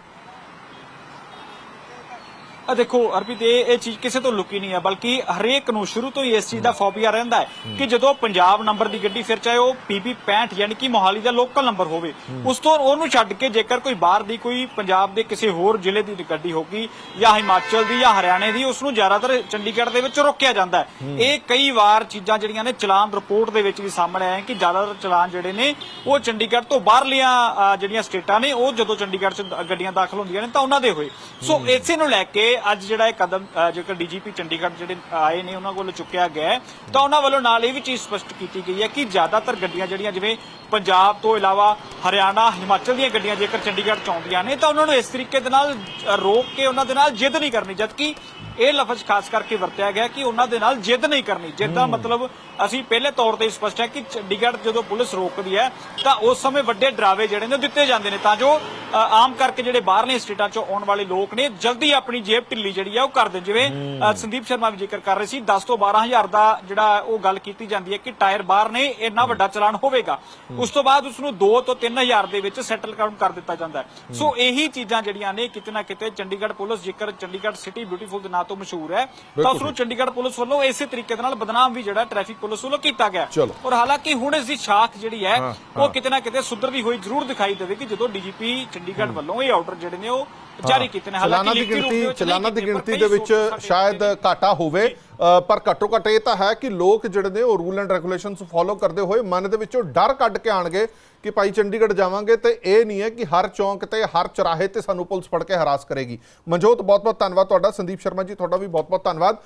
ਆ ਦੇਖੋ ਅਰਪਿਤ ਇਹ ਇਹ ਚੀਜ਼ ਕਿਸੇ ਤੋਂ ਲੁਕੀ ਨਹੀਂ ਹੈ ਬਲਕਿ ਹਰੇਕ ਨੂੰ ਸ਼ੁਰੂ ਤੋਂ ਹੀ ਇਸ ਚੀਜ਼ ਦਾ ਫੋਬੀਆ ਰਹਿੰਦਾ ਹੈ ਕਿ ਜਦੋਂ ਪੰਜਾਬ ਨੰਬਰ ਦੀ ਗੱਡੀ ਫਿਰ ਚਾਹੇ ਉਹ ਪੀਪੀ 65 ਯਾਨੀ ਕਿ ਮੋਹਾਲੀ ਦਾ ਲੋਕਲ ਨੰਬਰ ਹੋਵੇ ਉਸ ਤੋਂ ਉਹਨੂੰ ਛੱਡ ਕੇ ਜੇਕਰ ਕੋਈ ਬਾਹਰ ਦੀ ਕੋਈ ਪੰਜਾਬ ਦੇ ਕਿਸੇ ਹੋਰ ਜ਼ਿਲ੍ਹੇ ਦੀ ਗੱਡੀ ਹੋਗੀ ਜਾਂ ਹਿਮਾਚਲ ਦੀ ਜਾਂ ਹਰਿਆਣੇ ਦੀ ਉਸ ਨੂੰ ਜ਼ਿਆਦਾਤਰ ਚੰਡੀਗੜ੍ਹ ਦੇ ਵਿੱਚ ਰੋਕਿਆ ਜਾਂਦਾ ਹੈ। ਇਹ ਕਈ ਵਾਰ ਚੀਜ਼ਾਂ ਜਿਹੜੀਆਂ ਨੇ ਚਲਾਨ ਰਿਪੋਰਟ ਦੇ ਵਿੱਚ ਵੀ ਸਾਹਮਣੇ ਆਏ ਕਿ ਜ਼ਿਆਦਾਤਰ ਚਲਾਨ ਜਿਹੜੇ ਨੇ ਉਹ ਚੰਡੀਗੜ੍ਹ ਤੋਂ ਬਾਹਰਲੀਆਂ ਜਿਹੜੀਆਂ ਸਟੇਟਾਂ ਨੇ ਉਹ ਜਦੋਂ ਚੰਡੀਗੜ੍ਹ 'ਚ ਦ- ਗੱਡੀਆਂ ਦਾਖਲ ਹੁੰਦੀਆਂ ਨੇ ਤਾਂ ਉਹਨਾਂ ਦੇ ਹੋਏ। ਸੋ ਇਸੇ ਨੂੰ ਲੈ ਕੇ ਅੱਜ ਜਿਹੜਾ ਇਹ ਕਦਮ ਅ, ਜੇਕਰ ਡੀਜੀਪੀ ਚੰਡੀਗੜ੍ਹ ਜਿਹੜੇ ਆਏ ਨੇ ਉਹਨਾਂ ਕੋਲੋਂ ਚੁੱਕਿਆ ਗਿਆ ਹੈ, ਤਾਂ ਉਹਨਾਂ ਵੱਲੋਂ ਨਾਲ ਇਹ ਵੀ ਚੀਜ਼ ਸਪਸ਼ਟ ਕੀਤੀ ਗਈ ਹੈ ਕਿ ਜ਼ਿਆਦਾਤਰ ਗੱਡੀਆਂ ਜਿਹੜੀਆਂ ਜਿਵੇਂ ਪੰਜਾਬ ਤੋਂ ਇਲਾਵਾ ਹਰਿਆਣਾ ਹਿਮਾਚਲ ਦੀਆਂ ਗੱਡੀਆਂ ਜੇਕਰ ਚੰਡੀਗੜ੍ਹ ਚ ਆਉਂਦੀਆਂ ਨੇ ਤਾਂ ਉਹਨਾਂ ਨੂੰ ਇਸ ਤਰੀਕੇ ਦੇ ਨਾਲ ਅ, ਰੋਕ ਕੇ ਉਹਨਾਂ ਦੇ ਨਾਲ ਜਿੱਦ ਨਹੀਂ ਕਰਨੀ ਜਦਕਿ ਇਹ ਲਫ਼ਜ਼ ਖਾਸ ਕਰਕੇ ਵਰਤਿਆ ਗਿਆ ਕਿ ਉਹਨਾਂ ਦੇ ਨਾਲ ਜਿੱਦ ਨਹੀਂ ਕਰਨੀ ਜਿੱਦ ਦਾ ਮਤਲਬ ਅਸੀਂ ਪਹਿਲੇ ਤੌਰ ਤੇ ਸਪਸ਼ਟ ਹੈ ਕਿ ਚੰਡੀਗੜ੍ਹ ਜਦੋਂ ਪੁਲਿਸ ਰੋਕਦੀ ਹੈ ਤਾਂ ਉਸ ਸਮੇਂ ਵੱਡੇ ਡਰਾਵੇ ਜਿਹੜੇ ਨੇ ਉਹ ਦਿੱਤੇ ਜਾਂਦੇ ਨੇ ਤਾਂ ਜੋ ਆਮ ਕਰਕੇ ਜਿਹੜੇ ਬਾਹਰਲੇ ਸਟੇਟਾਂ ਚੋਂ ਆਉਣ ਵਾਲੇ ਲੋਕ ਨੇ ਜਲਦੀ ਆਪਣੀ ਜੇਬ ਢਿੱਲੀ ਜਿਹੜੀ ਹੈ ਉਹ ਕਰ ਦੇਣ। ਜਿਵੇਂ ਸੰਦੀਪ ਸ਼ਰਮਾ ਵੀ ਜ਼ਿਕਰ ਕਰ ਰਹੇ ਸੀ 10 ਤੋਂ 12000 ਦਾ ਜਿਹੜਾ ਉਹ ਗੱਲ ਕੀਤੀ ਜਾਂਦੀ ਹੈ ਕਿ ਟਾਇਰ ਬਾਹਰ ਨੇ ਇੰਨਾ ਵੱਡਾ ਚਲਾਨ ਹੋਵੇਗਾ। ਉਸ ਤੋਂ ਬਾਅਦ ਉਸ ਨੂੰ 2 ਤੋਂ 3000 ਦੇ ਵਿੱਚ ਸੈਟਲ ਕਾਊਂਟ ਕਰ ਦਿੱਤਾ ਜਾਂਦਾ ਹੈ। ਸੋ ਇਹੀ ਚੀਜ਼ਾਂ ਜਿਹੜੀਆਂ ਨੇ ਕਿਤੇ ਨਾ ਕਿਤੇ ਚੰਡੀਗੜ੍ਹ ਪੁਲਿਸ ਜੇਕਰ ਚੰਡੀਗੜ੍ਹ ਸਿਟੀ ਬਿਊਟੀਫੁਲ ਦੇ ਨਾਂ ਤੋਂ ਮਸ਼ਹੂਰ ਹੈ। ਤਾਂ ਉਸ ਨੂੰ ਚੰਡੀਗੜ੍ਹ ਪੁਲਿਸ ਵੱਲੋਂ ਇਸੇ ਤਰੀਕੇ ਦੇ ਨਾਲ ਬਦਨਾਮ ਵੀ ਜਿਹੜਾ ਟ੍ਰੈਫਿਕ ਪੁਲਿਸ ਵੱਲੋਂ ਕੀਤਾ ਗਿਆ। ਔਰ ਹਾਲਾਂਕਿ ਹੁਣ ਇਸ ਦੀ ਸ਼ਾਖ ਜਿਹੜੀ ਹੈ ਉਹ ਕਿਤੇ ਨਾ ਕਿਤੇ ਸੁਧਰਦੀ ਹੋਈ ਜ਼ਰੂਰ ਦਿਖਾਈ ਦੇਵੇਗੀ ਜਦੋਂ ਡੀਜੀਪੀ ਚੰਡੀਗੜ੍ਹ ਵੱਲੋਂ ਇਹ ਆਰਡਰ ਜਿਹੜੇ ਨੇ ਉਹ ਜਾਰੀ ਕੀਤੇ ਨੇ। ਚਲਾਨਾਂ ਦੀ ਰੂਪ ਦੇ ਗਿਣਤੀ ਚਲਾਨਾਂ ਦੀ ਗਿਣਤੀ ਦੇ ਵਿੱਚ ਸ਼ਾਇਦ ਘਾਟਾ ਹੋਵੇ। ਪਰ ਘੱਟੋ ਘੱਟ ਇਹ ਤਾਂ ਹੈ ਕਿ ਲੋਕ ਜਿਹੜੇ ਨੇ ਉਹ ਰੂਲ ਐਂਡ ਰੈਗੂਲੇਸ਼ਨਸ ਫੋਲੋ ਕਰਦੇ ਹੋਏ ਮਨ ਦੇ ਵਿੱਚੋਂ ਡਰ ਕੱਢ ਕੇ ਆਣਗੇ ਕਿ ਭਾਈ ਚੰਡੀਗੜ੍ਹ ਜਾਵਾਂਗੇ ਤੇ ਇਹ ਨਹੀਂ ਹੈ ਕਿ ਹਰ ਚੌਂਕ ਤੇ, ਹਰ ਚੁਰਾਹੇ ਤੇ ਸਾਨੂੰ ਪੁਲਿਸ ਫੜ ਕੇ ਹਰਾਸ ਕਰੇਗੀ। ਮਨਜੋਤ, ਬਹੁਤ-ਬਹੁਤ ਧੰਨਵਾਦ ਤੁਹਾਡਾ। ਸੰਦੀਪ ਸ਼ਰਮਾ ਜੀ, ਤੁਹਾਡਾ ਵੀ ਬਹੁਤ-ਬਹੁਤ ਧੰਨਵਾਦ।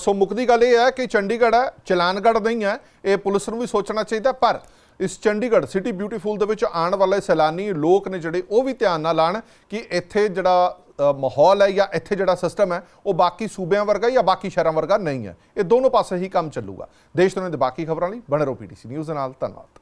ਸੋ ਮੁੱਕਦੀ ਗੱਲ ਇਹ ਹੈ ਕਿ ਚੰਡੀਗੜ੍ਹ ਹੈ, ਚਲਾਨਗੜ੍ਹ ਨਹੀਂ ਹੈ, ਇਹ ਪੁਲਿਸ ਨੂੰ ਵੀ ਸੋਚਣਾ ਚਾਹੀਦਾ ਪਰ ਇਸ ਚੰਡੀਗੜ੍ਹ ਸਿਟੀ ਬਿਊਟੀਫੁਲ ਦੇ ਵਿੱਚ ਆਉਣ ਵਾਲੇ ਸੈਲਾਨੀ ਲੋਕ ਨੇ ਜਿਹੜੇ ਉਹ ਵੀ ਧਿਆਨ ਨਾਲ ਆਣ ਕਿ ਇੱਥੇ ਜਿਹੜਾ ਮਾਹੌਲ ਹੈ ਜਾਂ ਇੱਥੇ ਜਿਹੜਾ ਸਿਸਟਮ ਹੈ, ਉਹ ਬਾਕੀ ਸੂਬਿਆਂ ਵਰਗਾ ਜਾਂ ਬਾਕੀ ਸ਼ਹਿਰਾਂ ਵਰਗਾ ਨਹੀਂ ਹੈ। ਇਹ ਦੋਨੋਂ ਪਾਸੇ ਹੀ ਕੰਮ ਚੱਲੂਗਾ। ਦੇਸ਼ ਦੁਨੀਆ ਦੇ ਬਾਕੀ ਖਬਰਾਂ ਲਈ ਬਣੇ ਰਹੋ ਪੀਟੀਸੀ ਨਿਊਜ਼ ਦੇ ਨਾਲ। ਧੰਨਵਾਦ।